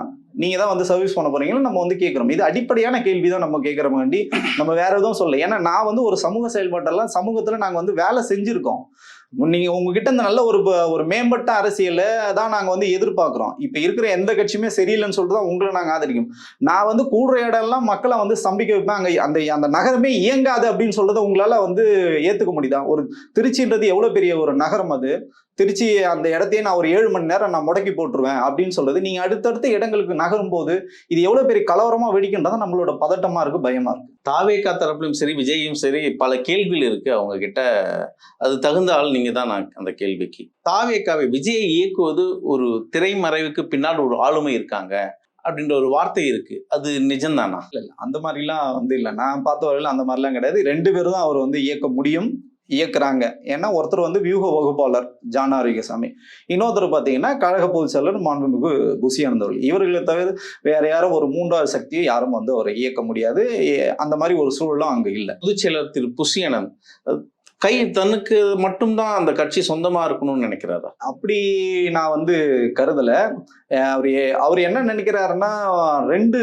A: நீங்க தான் வந்து சர்வீஸ் பண்ண போறீங்களா? நம்ம வந்து கேட்கறோம். இது அடிப்படையான கேள்வி தான் நம்ம கேட்கற வேண்டி நம்ம வேற எதுவும் சொல்லலை. ஏன்னா நான் வந்து ஒரு சமூக செயல்பாட்டெல்லாம் சமூகத்துல நாங்க வந்து வேலை செஞ்சிருக்கோம். நீங்க உங்ககிட்ட இந்த நல்ல ஒரு ப- ஒரு மேம்பட்ட அரசியலை தான் நாங்க வந்து எதிர்பார்க்கிறோம். இப்ப இருக்கிற எந்த கட்சியுமே சரியில்லைன்னு சொல்லிட்டு தான் உங்களை நாங்க ஆதரிக்கும் நான் வந்து கூடுற இடம்லாம் மக்களை வந்து சம்பிக்க வைப்பேன். அங்க அந்த அந்த நகரமே இயங்காது அப்படின்னு சொல்றதை உங்களால வந்து ஏத்துக்க முடியுதா? ஒரு திருச்சின்றது எவ்வளவு பெரிய ஒரு நகரம் அது? திருச்சி அந்த இடத்தையே நான் ஒரு ஏழு மணி நேரம் நான் முடக்கி போட்டுருவேன் அப்படின்னு சொல்றது. நீங்க அடுத்தடுத்த இடங்களுக்கு நகரும் போது இது எவ்வளவு பெரிய கலவரமா வெடிக்கின்றதான் நம்மளோட பதட்டமா இருக்கு பயமா இருக்கு.
B: தாவேக்கா தரப்புலையும் சரி விஜயும் சரி பல கேள்விகள் இருக்கு அவங்க கிட்ட அது தகுந்த ஆள் நீங்க தான் நான் அந்த கேள்விக்கு. தாவேக்காவை விஜயை இயக்குவது ஒரு திரைமறைவுக்கு பின்னால் ஒரு ஆளுமை இருக்காங்க அப்படின்ற ஒரு வார்த்தை இருக்கு. அது நிஜம்தானா?
A: இல்ல இல்ல. அந்த மாதிரிலாம் வந்து இல்லை. நான் பார்த்த வரையில அந்த மாதிரிலாம் கிடையாது. ரெண்டு பேரும் தான் அவர் வந்து இயக்க முடியும். இயக்குறாங்க. ஏன்னா ஒருத்தர் வந்து வியூக வகுப்பாளர் ஜான் ஆரோக்கியசாமி இன்னொருத்தர் பார்த்தீங்கன்னா கழக பொதுச் செயலர் மாண்புமிகு புசி அனந்தவர்கள் இவர்களை தவிர வேற யாரும் ஒரு மூன்றாவது சக்தியை யாரும் வந்து அவரை இயக்க முடியாது. அந்த மாதிரி ஒரு சூழலும் அங்க இல்லை.
B: பொதுச் செயலர் திரு புசியனன் கை தனக்கு மட்டும்தான் அந்த கட்சி சொந்தமா இருக்கணும்னு நினைக்கிறாரா?
A: அப்படி நான் வந்து கருதல. அவர் அவர் என்ன நினைக்கிறாருன்னா ரெண்டு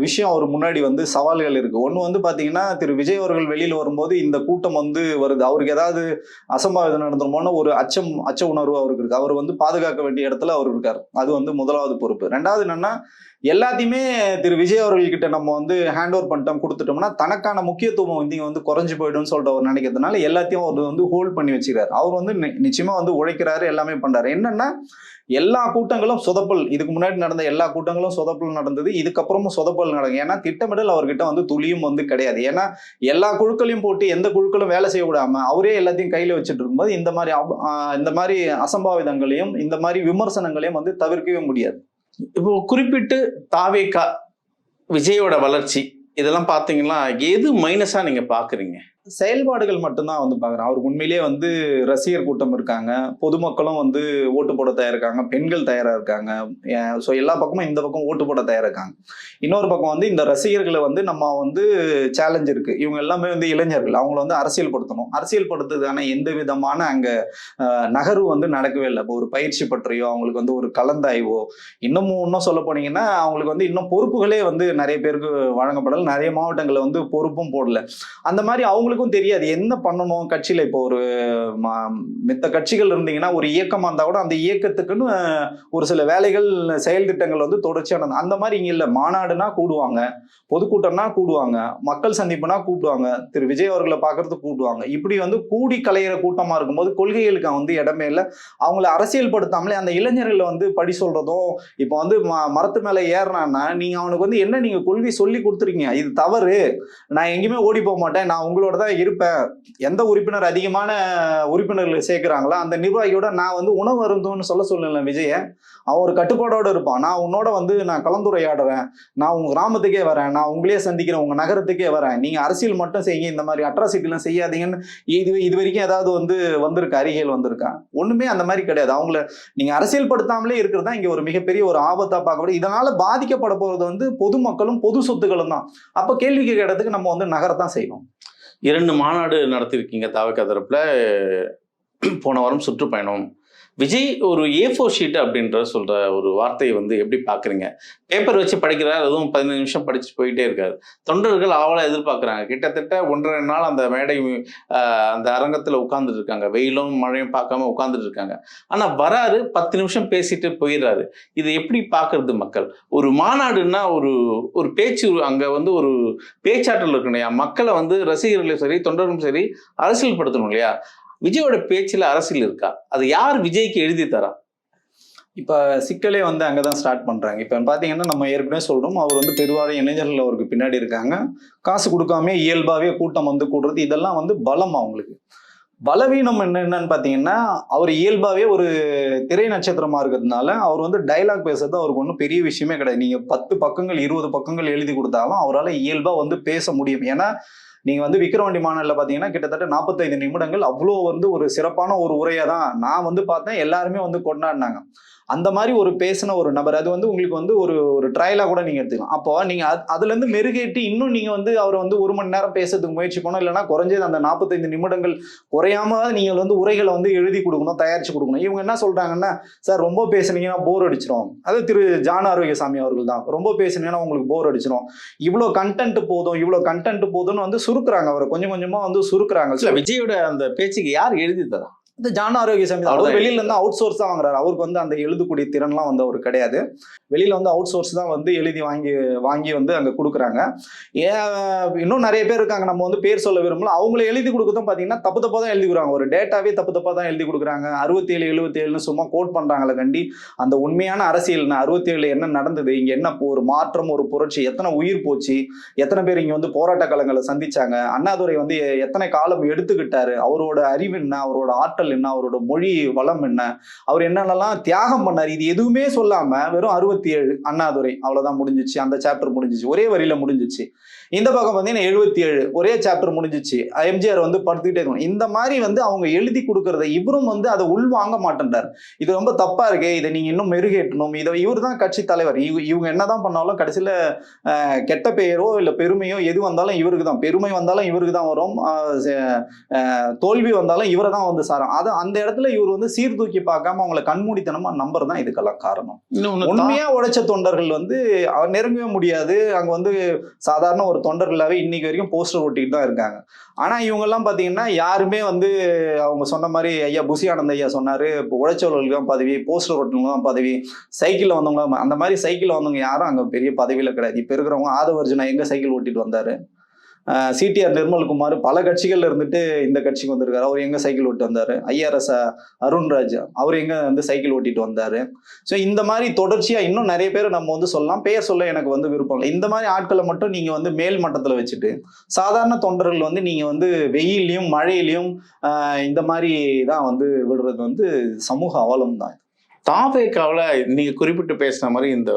A: விஷயம் அவர் முன்னாடி வந்து சவால்கள் இருக்கு. ஒன்று வந்து பார்த்தீங்கன்னா திரு விஜய் அவர்கள் வெளியில் வரும்போது இந்த கூட்டம் வந்து வருது. அவருக்கு ஏதாவது அசம்பாவிதம் நடந்துருமோன்னு ஒரு அச்சம் அச்ச உணர்வு அவருக்கு இருக்கு. அவர் வந்து பாதுகாக்க வேண்டிய இடத்துல அவர் இருக்கார். அது வந்து முதலாவது பொறுப்பு. ரெண்டாவது என்னன்னா எல்லாத்தையுமே திரு விஜய் அவர்கள்கிட்ட நம்ம வந்து ஹேண்ட் ஓவர் பண்ணிட்டோம் கொடுத்துட்டோம்னா தனக்கான முக்கியத்துவம் வந்து இங்கே வந்து குறைஞ்சு போயிடும்னு சொல்லிட்டு அவர் நினைக்கிறதுனால எல்லாத்தையும் அவர் வந்து ஹோல்ட் பண்ணி வச்சுக்கிறார். அவர் வந்து நி- நிச்சயமா வந்து உழைக்கிறாரு எல்லாமே பண்றாரு. என்னன்னா எல்லா கூட்டங்களும் சொதப்பல். இதுக்கு முன்னாடி நடந்த எல்லா கூட்டங்களும் சொதப்பல் நடந்தது. இதுக்கப்புறமும் சொதப்பல் நடக்கும். ஏன்னா திட்டமிடல் அவர்கிட்ட வந்து துளியும் வந்து கிடையாது. ஏன்னா எல்லா குழுக்களையும் போட்டு எந்த குழுக்களும் வேலை செய்ய விடாம அவரே எல்லாத்தையும் கையில வச்சுட்டு இருக்கும்போது இந்த மாதிரி இந்த மாதிரி அசம்பாவிதங்களையும் இந்த மாதிரி விமர்சனங்களையும் வந்து தவிர்க்கவே முடியாது.
B: இப்போ குறிப்பிட்டு தாவேக்கா விஜயோட வளர்ச்சி இதெல்லாம் பார்த்தீங்கன்னா எது மைனஸா நீங்க பாக்குறீங்க
A: செயல்பாடுகள் மட்டும்தான் வந்து பார்க்குறேன். அவருக்கு உண்மையிலேயே வந்து ரசிகர் கூட்டம் இருக்காங்க. பொதுமக்களும் வந்து ஓட்டு போட தயாரா இருக்காங்க பெண்கள் தயாரா இருக்காங்க. ஸோ எல்லா பக்கமும் இந்த பக்கம் ஓட்டு போட தயாரா இருக்காங்க இன்னொரு பக்கம் வந்து இந்த ரசிகர்களை வந்து நம்ம வந்து சேலஞ்ச் இருக்கு. இவங்க எல்லாமே வந்து இளைஞர்கள். அவங்கள வந்து அரசியல் படுத்தணும் அரசியல் படுத்துறதுக்கான எந்த விதமான அங்க நகர்வு வந்து நடக்கவே இல்லை. இப்போ ஒரு பயிற்சி பற்றியோ அவங்களுக்கு வந்து ஒரு கலந்தாய்வோ இன்னமும் இன்னும் சொல்ல போனீங்கன்னா அவங்களுக்கு வந்து இன்னும் பொறுப்புகளே வந்து நிறைய பேருக்கு வழங்கப்படல. நிறைய மாவட்டங்களில் வந்து பொறுப்பும் போடல. அந்த மாதிரி அவங்களுக்கும் தெரியாது. என்ன பண்ணணும்? கட்சியில இப்போ ஒரு ம- மித்த கட்சிகள் இருந்தீங்கன்னா ஒரு இயக்கமா இருந்தா கூட அந்த இயக்கத்துக்குன்னு ஒரு சில வேலைகள் செயல் திட்டங்கள் வந்து தொடர்ச்சியான அந்த மாதிரி இங்க இல்ல. மாநாடுனா கூடுவாங்க. பொதுக்கூட்டம்னா கூடுவாங்க. மக்கள் சந்திப்புனா கூப்பிடுவாங்க திரு. விஜய் அவர்களை பார்க்கறதுக்கு கூப்பிடுவாங்க இப்படி வந்து கூடி கலையிற கூட்டமா இருக்கும்போது கொள்கைகளுக்கு வந்து இடமே இல்லை. அவங்கள அரசியல் படுத்தாமலே அந்த இளைஞர்களை வந்து படி சொல்றதும் இப்போ வந்து ம- மரத்து மேல ஏறினான்னா நீங்க அவனுக்கு வந்து என்ன நீங்க கொள்கை சொல்லி கொடுத்துருக்கீங்க? இது தவறு. நான் எங்கேயுமே ஓடி போக மாட்டேன். நான் உங்களோட தான் இருப்பேன். எந்த உறுப்பினர் அதிகமான உறுப்பினர்கள் சேர்க்குறாங்களோ அந்த நிர்வாகியோட நான் வந்து உணவு அருந்தும்னு சொல்ல சொல்லல விஜய. அவன் ஒரு கட்டுப்பாடோடு இருப்பான். நான் உன்னோட வந்து நான் கலந்துரையாடுறேன். நான் உங்க கிராமத்துக்கே வரேன். நான் உங்களே சந்திக்கிறேன். உங்க நகரத்துக்கே வரேன். நீங்க அரசியல் மட்டும் செய்யுங்க. இந்த மாதிரி அட்ராசிட்டிலாம் செய்யாதீங்கன்னு இது இது வரைக்கும் ஏதாவது வந்து வந்திருக்கா அறிகைகள் வந்திருக்கா? ஒண்ணுமே அந்த மாதிரி கிடையாது. அவங்கள நீங்க அரசியல் படுத்தாமலே இருக்கிறது தான் இங்க ஒரு மிகப்பெரிய ஒரு ஆபத்தா பார்க்கக்கூடிய இதனால பாதிக்கப்பட போறது வந்து பொதுமக்களும் பொது சொத்துக்களும் தான். அப்ப கேள்வி கேட்கறதுக்கு நம்ம வந்து நகரத்தான் செய்யணும்.
B: இரண்டு மாநாடு நடத்திருக்கீங்க தாவேக்கா தரப்புல போன வாரம் சுற்றுப்பயணம். விஜய் ஒரு ஏ ஃபோர் ஷீட் அப்படின்ற சொல்ற ஒரு வார்த்தையை வந்து எப்படி பாக்குறீங்க? பேப்பர் வச்சு படிக்கிறார் அதுவும் பதினஞ்சு நிமிஷம் படிச்சுட்டு போயிட்டே இருக்காரு. தொண்டர்கள் ஆவலா எதிர்பார்க்கறாங்க. கிட்டத்தட்ட ஒன்றரை நாள் அந்த மேடை அந்த அரங்கத்துல உட்கார்ந்துட்டு இருக்காங்க. வெயிலும் மழையும் பார்க்காம உட்கார்ந்துட்டு இருக்காங்க. ஆனா வராரு பத்து நிமிஷம் பேசிட்டு போயிடுறாரு. இது எப்படி பாக்குறது மக்கள்? ஒரு மாநாடுன்னா ஒரு ஒரு பேச்சு அங்க வந்து ஒரு பேச்சாற்றல் இருக்கணும் இல்லையா? மக்களை வந்து ரசிகர்களும் சரி தொண்டர்களும் சரி அரசியல் படுத்தணும் இல்லையா? விஜயோட பேச்சில் அரசியல் இருக்கா? அது யார் விஜய்க்கு எழுதி தரா?
A: இப்போ சிக்கலே வந்து அங்கதான் ஸ்டார்ட் பண்றாங்க. இப்போ பார்த்தீங்கன்னா நம்ம ஏற்கனவே சொல்றோம். அவர் வந்து பெருவாரி இளைஞர்கள் அவருக்கு பின்னாடி இருக்காங்க. காசு கொடுக்காம இயல்பாகவே கூட்டம் வந்து கூடுறது இதெல்லாம் வந்து பலம் அவங்களுக்கு. பலவீனம் என்ன என்னன்னு பார்த்தீங்கன்னா அவர் இயல்பாகவே ஒரு திரை நட்சத்திரமா இருக்கிறதுனால அவர் வந்து டைலாக் பேசுறது அவருக்கு ஒன்றும் பெரிய விஷயமே கிடையாது. நீங்கள் பத்து பக்கங்கள் இருபது பக்கங்கள் எழுதி கொடுத்தாலும் அவரால் இயல்பாக வந்து பேச முடியும். ஏன்னா நீங்க வந்து விக்ரவாண்டி மாநில பாத்தீங்கன்னா கிட்டத்தட்ட நாற்பத்தைந்து நிமிடங்கள் அவ்வளோ வந்து ஒரு சிறப்பான ஒரு உரையை தான் நான் வந்து பார்த்தேன். எல்லாருமே வந்து கொண்டாடினாங்க. அந்த மாதிரி ஒரு பேசின ஒரு நபர் அது வந்து உங்களுக்கு வந்து ஒரு ஒரு ட்ரையலாக கூட நீங்கள் எடுத்துக்கலாம். அப்போ நீங்கள் அது- அதுலேருந்து மெருகேட்டி இன்னும் நீங்கள் வந்து அவரை வந்து ஒரு மணி நேரம் பேசுறதுக்கு முயற்சி பண்ணணும். இல்லைன்னா குறைஞ்சது அந்த நாற்பத்தைந்து நிமிடங்கள் குறையாம நீங்கள் வந்து உரைகளை வந்து எழுதி கொடுக்கணும் தயாரித்து கொடுக்கணும். இவங்க என்ன சொல்கிறாங்கன்னா சார் ரொம்ப பேசுனீங்கன்னா போர் அடிச்சிடும் அது திரு ஜான ஆரோக்கியசாமி அவர்கள் தான். ரொம்ப பேசுனீங்கன்னா உங்களுக்கு போர் அடிச்சிடும் இவ்வளோ கண்டென்ட் போதும் இவ்வளோ கண்டென்ட் போதும்னு வந்து சுருக்குறாங்க அவரை. கொஞ்சம் கொஞ்சமாக வந்து சுருக்குறாங்க.
B: இல்ல விஜயோட அந்த பேச்சுக்கு யார் எழுதி தரா?
A: இந்த ஜான ஆரோக்கியசாமி தான். அவர். வெளியில இருந்து அவுட் சோர்ஸ் தான் வாங்குறாரு. அவருக்கு வந்து அந்த எழுதக்கூடிய திறன்லாம் வந்து அவர் கிடையாது. வெளியில வந்து அவுட் சோர்ஸ் தான் வந்து எழுதி வாங்கி வாங்கி வந்து அங்க கொடுக்குறாங்க. இன்னும் நிறைய பேர் இருக்காங்க. நம்ம வந்து பேர் சொல்ல விரும்பல. அவங்கள எழுதி கொடுக்கறதும் பாத்தீங்கன்னா தப்பு தப்பா தான் எழுதி கொடுக்குறாங்க. ஒரு டேட்டாவே தப்பு தப்பா தான் எழுதி கொடுக்குறாங்க. அறுபத்தி ஏழு எழுபத்தி ஏழுன்னு சும்மா கோட் பண்றாங்களே கண்டி அந்த உண்மையான அரசியல் அறுபத்தி ஏழு என்ன நடந்தது? இங்க என்ன ஒரு மாற்றம் ஒரு புரட்சி எத்தனை உயிர் போச்சு? எத்தனை பேர் இங்க வந்து போராட்ட களங்களை சந்திச்சாங்க? அண்ணாதுரை வந்து எத்தனை காலம் எடுத்துக்கிட்டாரு? அவரோட அறிவு என்ன? அவரோட ஆற்றல் என்ன அவரோட மொழி வளம் என்ன அவர் என்னென்னலாம் தியாகம் பண்ணார் இது எதுவுமே சொல்லாம வெறும் அறுபத்தி ஏழு அண்ணாதுரை அவ்வளவுதான் முடிஞ்சிச்சு. அந்த சாப்டர் முடிஞ்சிச்சு. ஒரே வரியில முடிஞ்சிச்சு. இந்த பக்கம் பார்த்தீங்கன்னா எழுபத்தி ஏழு ஒரே சாப்டர் முடிஞ்சிச்சு. எம்ஜிஆர் வந்து படுத்துக்கிட்டே இருக்கணும். இந்த மாதிரி வந்து அவங்க எழுதி கொடுக்கறத இவரும் வந்து அதை உள்வாங்க மாட்டேன்றார். இது ரொம்ப தப்பா இருக்கே இதை நீங்க இன்னும் மெருகேட்டணும் இதை இவர் தான் கட்சி தலைவர். இவ- இவங்க என்னதான் பண்ணாலும் கடைசியில கெட்ட பெயரோ இல்ல பெருமையோ எது வந்தாலும் இவருக்கு தான் பெருமை வந்தாலும் இவருக்கு தான் வரும் தோல்வி வந்தாலும் இவரை தான் வந்து சாரம். அது அந்த இடத்துல இவர் வந்து சீர்தூக்கி பார்க்காம அவங்கள கண்மூடித்தனமா நம்பர் தான் இதுக்கெல்லாம் காரணம். உண்மையா உழைச்ச தொண்டர்கள் வந்து அவர் நெருங்கவே முடியாது. அங்க வந்து சாதாரண ஒரு தொண்டர்களாவே இன்னைக்கு வரைக்கும் போஸ்டர் ஒட்டிட்டு தான் இருக்காங்க. ஆனா இவங்க எல்லாம் பாத்தீங்கன்னா யாருமே வந்து அவங்க சொன்ன மாதிரி ஐயா புசி ஆனந்த் ஐயா சொன்னாரு இப்போ உழைச்சவர்களுக்கு தான் பதவி போஸ்டர் ஒட்டுறவங்க தான் பதவி சைக்கிள்ல வந்தவங்க அந்த மாதிரி சைக்கிள்ல வந்தவங்க யாரும் அங்க பெரிய பதவியில கிடையாது. இப்ப இருக்கிறவங்க ஆதவர்ஜுனா எங்க சைக்கிள் ஓட்டிட்டு வந்தாரு? சிடிஆர் நிர்மல்குமார் பல கட்சிகள்ல இருந்துட்டு இந்த கட்சிக்கு வந்திருக்காரு. அவர் எங்க சைக்கிள் ஓட்டு வந்தாரு? ஐஆர்எஸ் அருண்ராஜ் அவர் எங்க வந்து சைக்கிள் ஓட்டிட்டு வந்தாரு? ஸோ இந்த மாதிரி தொடர்ச்சியா இன்னும் நிறைய பேர் நம்ம வந்து சொல்லலாம். பெயர் சொல்ல எனக்கு வந்து விருப்பம் இல்லை. இந்த மாதிரி ஆட்களை மட்டும் நீங்க வந்து மேல் மட்டத்துல வச்சுட்டு சாதாரண தொண்டர்கள் வந்து நீங்க வந்து வெயிலையும் மழையிலையும் இந்த மாதிரி தான் வந்து விடுறது வந்து சமூக அவலம் தான்.
B: தாவேக்காவில் நீங்க குறிப்பிட்டு பேசின மாதிரி இந்த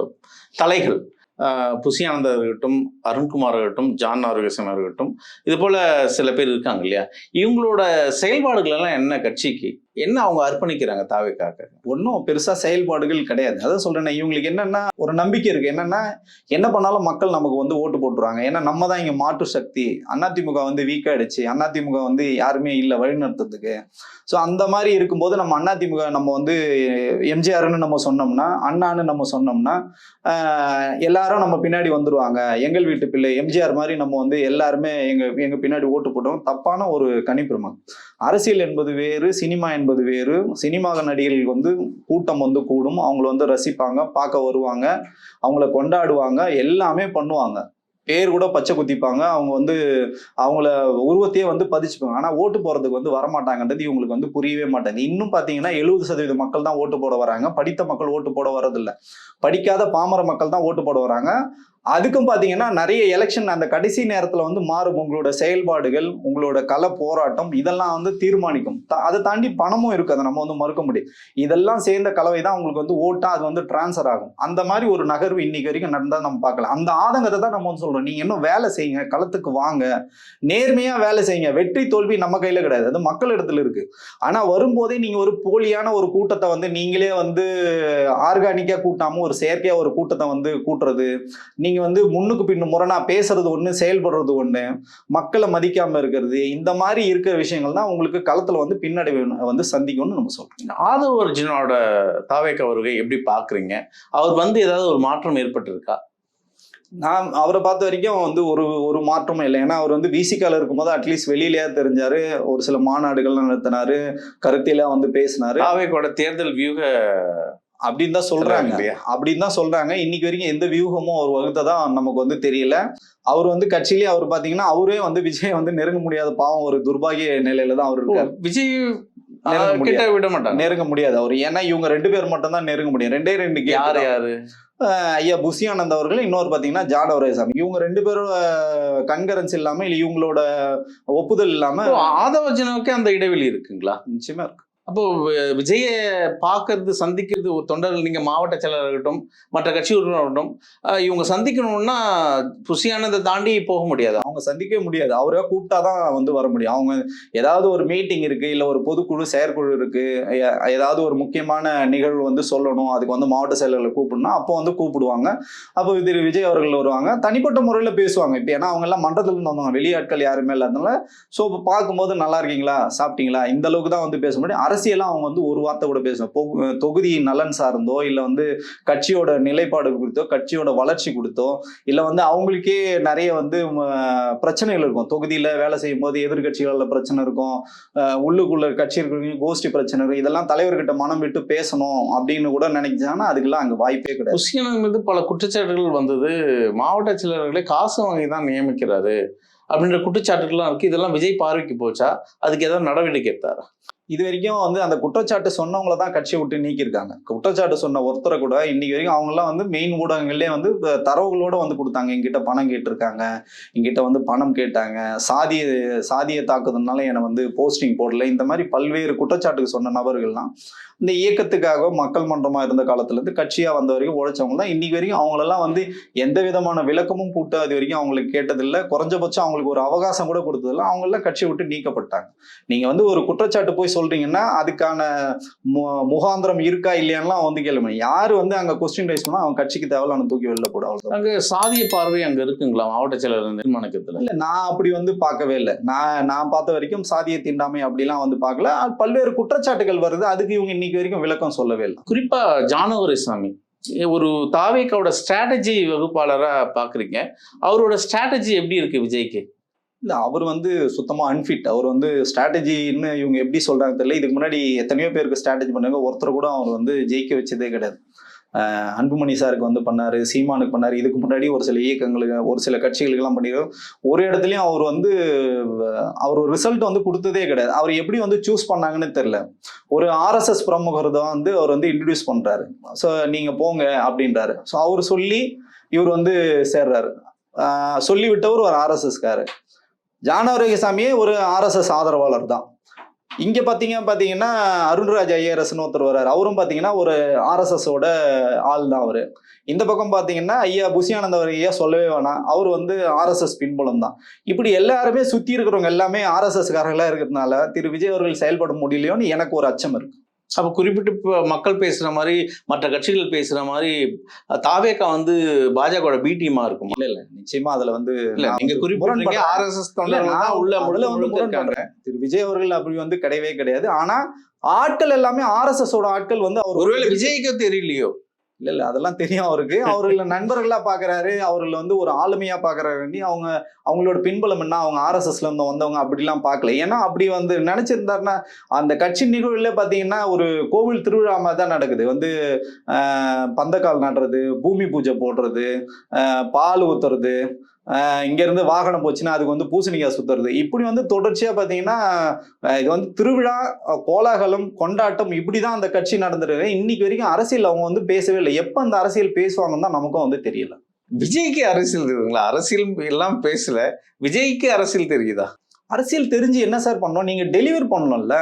B: தலைகள் ஆஹ் புசியானந்தர் இருக்கட்டும் அருண்குமார் இருக்கட்டும் ஜான் ஆரோக்கியசன் இருக்கட்டும் இது போல சில பேர் இருக்காங்க இல்லையா? இவங்களோட செயல்பாடுகள் எல்லாம் என்ன கட்சிக்கு? என்ன அவங்க அர்ப்பணிக்கிறாங்க தாவைக்காக?
A: ஒன்றும் பெருசா செயல்பாடுகள் கிடையாது. அதான் சொல்றேன் இவங்களுக்கு என்னன்னா ஒரு நம்பிக்கை இருக்கு. என்னன்னா என்ன பண்ணாலும் மக்கள் நமக்கு வந்து ஓட்டு போட்டுருவாங்க. ஏன்னா நம்ம தான் இங்க மாற்று சக்தி. அதிமுக வந்து வீக் ஆயிடுச்சு. அதிமுக வந்து யாருமே இல்லை வழிநடத்துறதுக்கு ஸோ அந்த மாதிரி இருக்கும்போது நம்ம அதிமுக நம்ம வந்து எம்ஜிஆர்னு நம்ம சொன்னோம்னா அண்ணான்னு நம்ம சொன்னோம்னா எல்லாரும் நம்ம பின்னாடி வந்துருவாங்க. எங்கள் வீட்டு பிள்ளை எம்ஜிஆர் மாதிரி நம்ம வந்து எல்லாருமே எங்க எங்க பின்னாடி ஓட்டு போட்டோம். தப்பான ஒரு கணிப்பிரமம் அரசியல் என்பது வேறு சினிமா என்பது வேறு சினிமா நடிகர்கள் வந்து கூட்டம் வந்து கூடும். அவங்கள வந்து ரசிப்பாங்க பார்க்க வருவாங்க அவங்கள கொண்டாடுவாங்க எல்லாமே பண்ணுவாங்க. பேர் கூட பச்சை குத்திப்பாங்க. அவங்க வந்து அவங்கள உருவத்தையே வந்து பதிச்சுப்பாங்க. ஆனால் ஓட்டு போகிறதுக்கு வந்து வரமாட்டாங்கன்றது இவங்களுக்கு வந்து புரியவே மாட்டேங்குது. இன்னும் பார்த்தீங்கன்னா எழுபது சதவீத மக்கள் தான் ஓட்டு போட வராங்க. படித்த மக்கள் ஓட்டு போட வர்றதில்ல. படிக்காத பாமர மக்கள் தான் ஓட்டு போட வராங்க. அதுக்கும் பார்த்தீங்கன்னா நிறைய எலெக்ஷன் அந்த கடைசி நேரத்தில் வந்து மாறும். உங்களோட செயல்பாடுகள் உங்களோட கல போராட்டம் இதெல்லாம் வந்து தீர்மானிக்கும். அதை தாண்டி பணமும் இருக்காது அதை நம்ம வந்து மறுக்க முடியும். இதெல்லாம் சேர்ந்த கலவை தான் உங்களுக்கு வந்து ஓட்டா அது வந்து டிரான்ஸ்ஃபர் ஆகும். அந்த மாதிரி ஒரு நகர்வு இன்னைக்கு வரைக்கும் நடந்தால் நம்ம பார்க்கலாம். அந்த ஆதங்கத்தை தான் நம்ம வந்து சொல்கிறோம் நீங்கள் இன்னும் வேலை செய்யுங்க களத்துக்கு வாங்க. நேர்மையாக வேலை செய்யுங்க. வெற்றி தோல்வி நம்ம கையில் கிடையாது. அது மக்கள் இடத்துல இருக்கு. ஆனா வரும்போதே நீங்க ஒரு போலியான ஒரு கூட்டத்தை வந்து நீங்களே வந்து ஆர்கானிக்காக கூட்டாமல் ஒரு செயற்கையாக ஒரு கூட்டத்தை வந்து கூட்டுறது நீ நீங்க வந்து முன்னுக்கு பின்னு முரணா பேசுறது ஒண்ணு செயல்படுறது ஒண்ணு மக்களை மதிக்காம இருக்கிறது இந்த மாதிரி இருக்கிற விஷயங்கள் தான் உங்களுக்கு களத்துல வந்து பின்னடைவு வந்து சந்திக்கும்னு நம்ம சொல்றோம்.
B: ஆதவ அர்ஜுனோட தாவேக்கா வருகை எப்படி பாக்குறீங்க? அவர் வந்து ஏதாவது ஒரு மாற்றம் ஏற்பட்டிருக்கா?
A: நான் அவரை பார்த்த வரைக்கும் வந்து ஒரு ஒரு மாற்றமும் இல்லை. ஏன்னா அவர் வந்து விசிகால இருக்கும்போது அட்லீஸ்ட் வெளியிலேயே தெரிஞ்சாரு. ஒரு சில மாநாடுகள்லாம் நடத்தினாரு. கருத்தில வந்து பேசினாரு.
B: தாவேக்கோட தேர்தல் வியூக
A: அப்படின்னு தான் சொல்றாங்க? அப்படின்னு தான் சொல்றாங்க. இன்னைக்கு வரைக்கும் எந்த வியூகமும் அவர் வகுத்ததா நமக்கு வந்து தெரியல. அவர் வந்து கட்சியிலேயே அவர் பாத்தீங்கன்னா அவரே வந்து விஜய் வந்து நெருங்க முடியாத பாவம் ஒரு துர்பாகிய நிலையில தான் அவர் இருக்காரு.
B: விஜய்
A: நெருங்க
B: கிட்ட விட மாட்டாங்க
A: நெருங்க முடியாது அவர். ஏன்னா இவங்க ரெண்டு பேர் மட்டும் தான் நெருங்க முடியும். ரெண்டே ரெண்டு
B: யாரு. யாரு?
A: அஹ் ஐயா புசியானந்த் அவர்கள் இன்னொரு பாத்தீங்கன்னா ஜாடவரேசாமி. இவங்க ரெண்டு பேரும் கன்கரன்ஸ் இல்லாம இல்ல இவங்களோட ஒப்புதல் இல்லாம
B: அப்போ ஆதவஜனாவுக்கு அந்த இடைவெளி இருக்குங்களா?
A: நிச்சயமா இருக்கு.
B: அப்போ விஜய பார்க்கறது சந்திக்கிறது ஒரு தொண்டர்கள் நீங்க மாவட்ட செயலர் இருக்கட்டும் மற்ற கட்சி உறுப்பினர் இவங்க சந்திக்கணும்னா புசியானதை தாண்டி போக முடியாது.
A: அவங்க சந்திக்கவே முடியாது. அவரே கூப்பிட்டாதான் வந்து வர முடியும். அவங்க ஏதாவது ஒரு மீட்டிங் இருக்கு இல்ல ஒரு பொதுக்குழு செயற்குழு இருக்கு ஏதாவது ஒரு முக்கியமான நிகழ்வு வந்து சொல்லணும் அதுக்கு வந்து மாவட்ட செயலர்களை கூப்பிடணும் அப்போ வந்து கூப்பிடுவாங்க. அப்போ திரு விஜய் அவர்கள் வருவாங்க. தனிப்பட்ட முறையில் பேசுவாங்க. இப்போ ஏன்னா அவங்க எல்லாம் மன்றத்துல இருந்து வந்தவங்க. வெளியாட்கள் யாருமே இல்லாதனால ஸோ இப்போ பார்க்கும்போது நல்லா இருக்கீங்களா? சாப்பிட்டீங்களா? இந்த அளவுக்கு தான் வந்து பேச முடியும். அரசியலாம் அவங்க வந்து ஒரு வார்த்தை கூட பேசணும். தொகுதி நலன் சார்ந்தோ இல்லை வந்து கட்சியோட நிலைப்பாடு கொடுத்தோ கட்சியோட வளர்ச்சி கொடுத்தோ இல்லை வந்து அவங்களுக்கே நிறைய வந்து பிரச்சனைகள் இருக்கும். தொகுதியில் வேலை செய்யும் போது எதிர்கட்சிகளில் பிரச்சனை இருக்கும். உள்ளுக்குள்ள கட்சி இருக்கிறவங்க கோஷ்டி பிரச்சனை இருக்கும். இதெல்லாம் தலைவர்கிட்ட மனம் விட்டு பேசணும் அப்படின்னு கூட நினைச்சாங்கன்னா அதுக்கெல்லாம் அங்கே வாய்ப்பே கிடையாது.
B: மீது பல குற்றச்சாட்டுகள் வந்தது. மாவட்ட செயலர்களை காசு வாங்கி தான் நியமிக்கிறாரு. அப்படின்ற குற்றச்சாட்டுகள்லாம் இருக்கு. இதெல்லாம் விஜய் பார்வைக்கு போச்சா? அதுக்கு ஏதாவது நடவடிக்கை எடுத்தாரா?
A: இது வரைக்கும் வந்து அந்த குற்றச்சாட்டு சொன்னவங்கள தான் கட்சியை விட்டு நீக்கியிருக்காங்க. குற்றச்சாட்டு சொன்ன ஒருத்தரை கூட இன்னைக்கு வரைக்கும் அவங்கெல்லாம் வந்து மெயின் ஊடகங்கள்லேயே வந்து தரவுகளோட வந்து கொடுத்தாங்க. எங்கிட்ட பணம் கேட்டிருக்காங்க. எங்கிட்ட வந்து பணம் கேட்டாங்க. சாதிய சாதியை தாக்குதல்னால என்னை வந்து போஸ்டிங் போடல. இந்த மாதிரி பல்வேறு குற்றச்சாட்டுக்கு சொன்ன நபர்கள்லாம் இந்த இயக்கத்துக்காக மக்கள் மன்றமாக இருந்த காலத்துலேருந்து கட்சியாக வந்த வரைக்கும் உழைச்சவங்க தான். இன்னைக்கு வரைக்கும் அவங்களெல்லாம் வந்து எந்த விதமான விளக்கமும் கூட்ட அது வரைக்கும் அவங்களுக்கு கேட்டதில்லை. குறைஞ்சபட்சம் அவங்களுக்கு ஒரு அவகாசம் கூட கொடுத்ததில்லை. அவங்களெல்லாம் கட்சியை விட்டு நீக்கப்பட்டாங்க. நீங்க வந்து ஒரு குற்றச்சாட்டு போய் சொல்றீங்கன்னா அதுக்கான முகாந்திரம் இருக்கா இல்லையான்லாம் வந்து கேளுங்க. யாரு வந்து அங்க கொஸ்டின் ரைஸ் பண்ணா அவங்க கட்சிக்கு தேவையில்ல தூக்கி வெளில போட அவ்வளவுதான்
B: அங்க சாதிய பார்வை அங்க இருக்குங்களா? மாவட்ட செயலர் நிர்மாணிக்கத்துல?
A: இல்ல நான் அப்படி வந்து பார்க்கவே இல்லை. நான் நான் பார்த்த வரைக்கும் சாதிய தீண்டாமை அப்படிலாம் வந்து பார்க்கல. பல்வேறு குற்றச்சாட்டுகள் வருது. அதுக்கு இவங்க இன்னைக்கு வரைக்கும் விளக்கம் சொல்லவே இல்லை.
B: குறிப்பா ஜானவரிசாமி ஒரு தாவேக்காவோட ஸ்ட்ராட்டஜி வகுப்பாளரா பாக்குறீங்க அவரோட ஸ்ட்ராட்டஜி எப்படி இருக்கு விஜய்க்கு?
A: இல்லை அவர் வந்து சுத்தமாக அன்ஃபிட் அவர் வந்து ஸ்ட்ராட்டஜின்னு இவங்க எப்படி சொல்கிறாங்க தெரியல. இதுக்கு முன்னாடி எத்தனையோ பேருக்கு ஸ்ட்ராட்டஜி பண்ணாங்க. ஒருத்தர் கூட அவர் வந்து ஜெயிக்க வச்சதே கிடையாது. அன்புமணி சாருக்கு வந்து பண்ணாரு சீமானுக்கு பண்ணாரு. இதுக்கு முன்னாடி ஒரு சில இயக்கங்களுக்கு ஒரு சில கட்சிகளுக்கெல்லாம் பண்ணிருக்காரு. ஒரு இடத்துலையும் அவர் வந்து அவர் ஒரு ரிசல்ட் வந்து கொடுத்ததே கிடையாது. அவர் எப்படி வந்து சூஸ் பண்ணாங்கன்னு தெரில ஒரு ஆர்எஸ்எஸ் பிரமுகர் தான் வந்து அவர் வந்து இன்ட்ரடியூஸ் பண்ணுறாரு ஸோ நீங்கள் போங்க அப்படின்றாரு. ஸோ அவர் சொல்லி இவர் வந்து சேர்றாரு. சொல்லிவிட்டவர் சொல்லி ஒரு ஆர்எஸ்எஸ்காரு ஜானவரகசாமியே ஒரு ஆர்எஸ்எஸ் ஆதரவாளர் தான் இங்கே பார்த்தீங்க பார்த்தீங்கன்னா அருண்ராஜ் ஐஏஎஸ்னு ஒருத்தர் வர்றாரு. அவரும் பார்த்தீங்கன்னா ஒரு ஆர்எஸ்எஸோட ஆள் தான் அவர். இந்த பக்கம் பார்த்தீங்கன்னா ஐயா புசியானந்த ஐயா சொல்லவே வேணாம். அவர் வந்து ஆர்எஸ்எஸ் பின்புலம் தான் இப்படி எல்லாருமே சுற்றி இருக்கிறவங்க எல்லாமே ஆர்எஸ்எஸ்காரங்களாக இருக்கிறதுனால திரு விஜய் அவர்கள் செயல்பட முடியலையோன்னு எனக்கு ஒரு அச்சம் இருக்குது
B: அப்ப குறிப்பிட்டு இப்ப மக்கள் பேசுற மாதிரி மற்ற கட்சிகள் பேசுற மாதிரி தாவேக்கா வந்து பாஜகவோட பி டீமா இருக்குமா
A: இல்ல இல்ல நிச்சயமா அதுல வந்து
B: இல்ல
A: நான்
B: நீங்க
A: வந்து
B: குறிப்பிட்டீங்க
A: முரண்படுறேன்.
B: ஆர்எஸ்எஸ் தொண்டர்கள் உள்ள முழுக்க
A: வந்து. திரு விஜய் அவர்கள் அப்படி வந்து கிடையவே கிடையாது ஆனா ஆட்கள் எல்லாமே ஆர்எஸ்எஸ் ஓட ஆட்கள் வந்து அவர்
B: ஒருவேளை விஜய்க்கு தெரியலையோ
A: இல்லை இல்லை அதெல்லாம் தெரியும் அவருக்கு அவர்களை நண்பர்களாக பார்க்குறாரு அவர்களை வந்து ஒரு ஆளுமையா வேண்டி அவங்க அவங்களோட பின்பலம் என்ன? அவங்க ஆர்எஸ்எஸ்ல இருந்து வந்தவங்க அப்படிலாம் பார்க்கல ஏன்னா அப்படி வந்து நினச்சிருந்தாருன்னா அந்த கட்சி நிகழ்வுல பார்த்தீங்கன்னா ஒரு கோவில் திருவிழா மாதிரி தான் நடக்குது. வந்து பந்தக்கால் நடுறது பூமி பூஜை போடுறது பால் ஊத்துறது ஆஹ், இங்க இருந்து வாகனம் போச்சுன்னா அதுக்கு வந்து பூசணிக்காய் சுத்துறது. இப்படி வந்து தொடர்ச்சியா பாத்தீங்கன்னா ஆஹ், இது வந்து திருவிழா கோலாகலம் கொண்டாட்டம் இப்படிதான் அந்த கட்சி நடந்துருக்கு இன்னைக்கு வரைக்கும் அரசியல் அவங்க வந்து பேசவே இல்லை. எப்ப அந்த அரசியல் பேசுவாங்கன்னு தான் நமக்கும் வந்து தெரியல.
B: விஜய்க்கு அரசியல் தெரியுதுங்களா அரசியல் எல்லாம் பேசல. விஜய்க்கு அரசியல் தெரியுதா?
A: அரசியல் தெரிஞ்சு என்ன சார் பண்ணணும்? நீங்க டெலிவர் பண்ணணும்ல.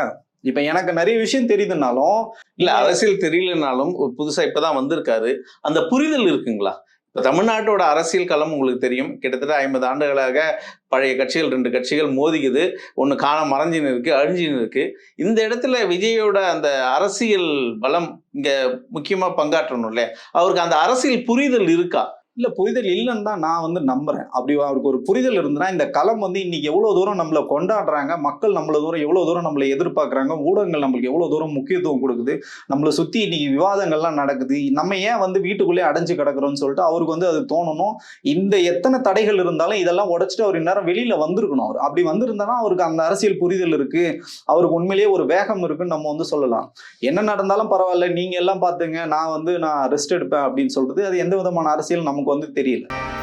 A: இப்ப எனக்கு நிறைய விஷயம் தெரியுதுனாலும்
B: இல்ல அரசியல் தெரியலனாலும் ஒரு புதுசா இப்பதான் வந்திருக்காரு. அந்த புரிதல் இருக்குங்களா? தமிழ்நாட்டோட அரசியல் களம் உங்களுக்கு தெரியும். கிட்டத்தட்ட ஐம்பது ஆண்டுகளாக பழைய கட்சிகள் ரெண்டு கட்சிகள் மோதிக்குது. ஒன்று காண மறைஞ்சின்னு இருக்கு அழிஞ்சின்னு இருக்கு. இந்த இடத்துல விஜயோட அந்த அரசியல் பலம் இங்க முக்கியமா பங்காற்றணும் இல்லையா? அவருக்கு அந்த அரசியல் புரிதல் இருக்கா?
A: இல்லை புரிதல் இல்லைன்னு தான் நான் வந்து நம்புறேன். அப்படி அவருக்கு ஒரு புரிதல் இருந்ததுன்னா இந்த களம் வந்து இன்னைக்கு எவ்வளோ தூரம் நம்மளை கொண்டாடுறாங்க மக்கள் நம்மள தூரம் எவ்வளோ தூரம் நம்மளை எதிர்பார்க்குறாங்க ஊடகங்கள் நம்மளுக்கு எவ்வளோ தூரம் முக்கியத்துவம் கொடுக்குது நம்மளை சுற்றி இன்னைக்கு விவாதங்கள்லாம் நடக்குது நம்ம ஏன் வந்து வீட்டுக்குள்ளே அடைஞ்சு கிடக்குறோம்னு சொல்லிட்டு அவருக்கு வந்து அது தோணணும். இந்த எத்தனை தடைகள் இருந்தாலும் இதெல்லாம் உடச்சிட்டு அவர் இந்நேரம் வெளியில் வந்திருக்கணும் அவர். அப்படி வந்திருந்தானா அவருக்கு அந்த அரசியல் புரிதல் இருக்கு அவருக்கு உண்மையிலேயே ஒரு வேகம் இருக்குன்னு நம்ம வந்து சொல்லலாம். என்ன நடந்தாலும் பரவாயில்ல நீங்கள் எல்லாம் பார்த்துங்க நான் வந்து நான் ரெஸ்ட் எடுப்பேன் அப்படின்னு சொல்றது அது எந்த விதமான அரசியல் நமக்கு நமக்கு வந்து தெரியல.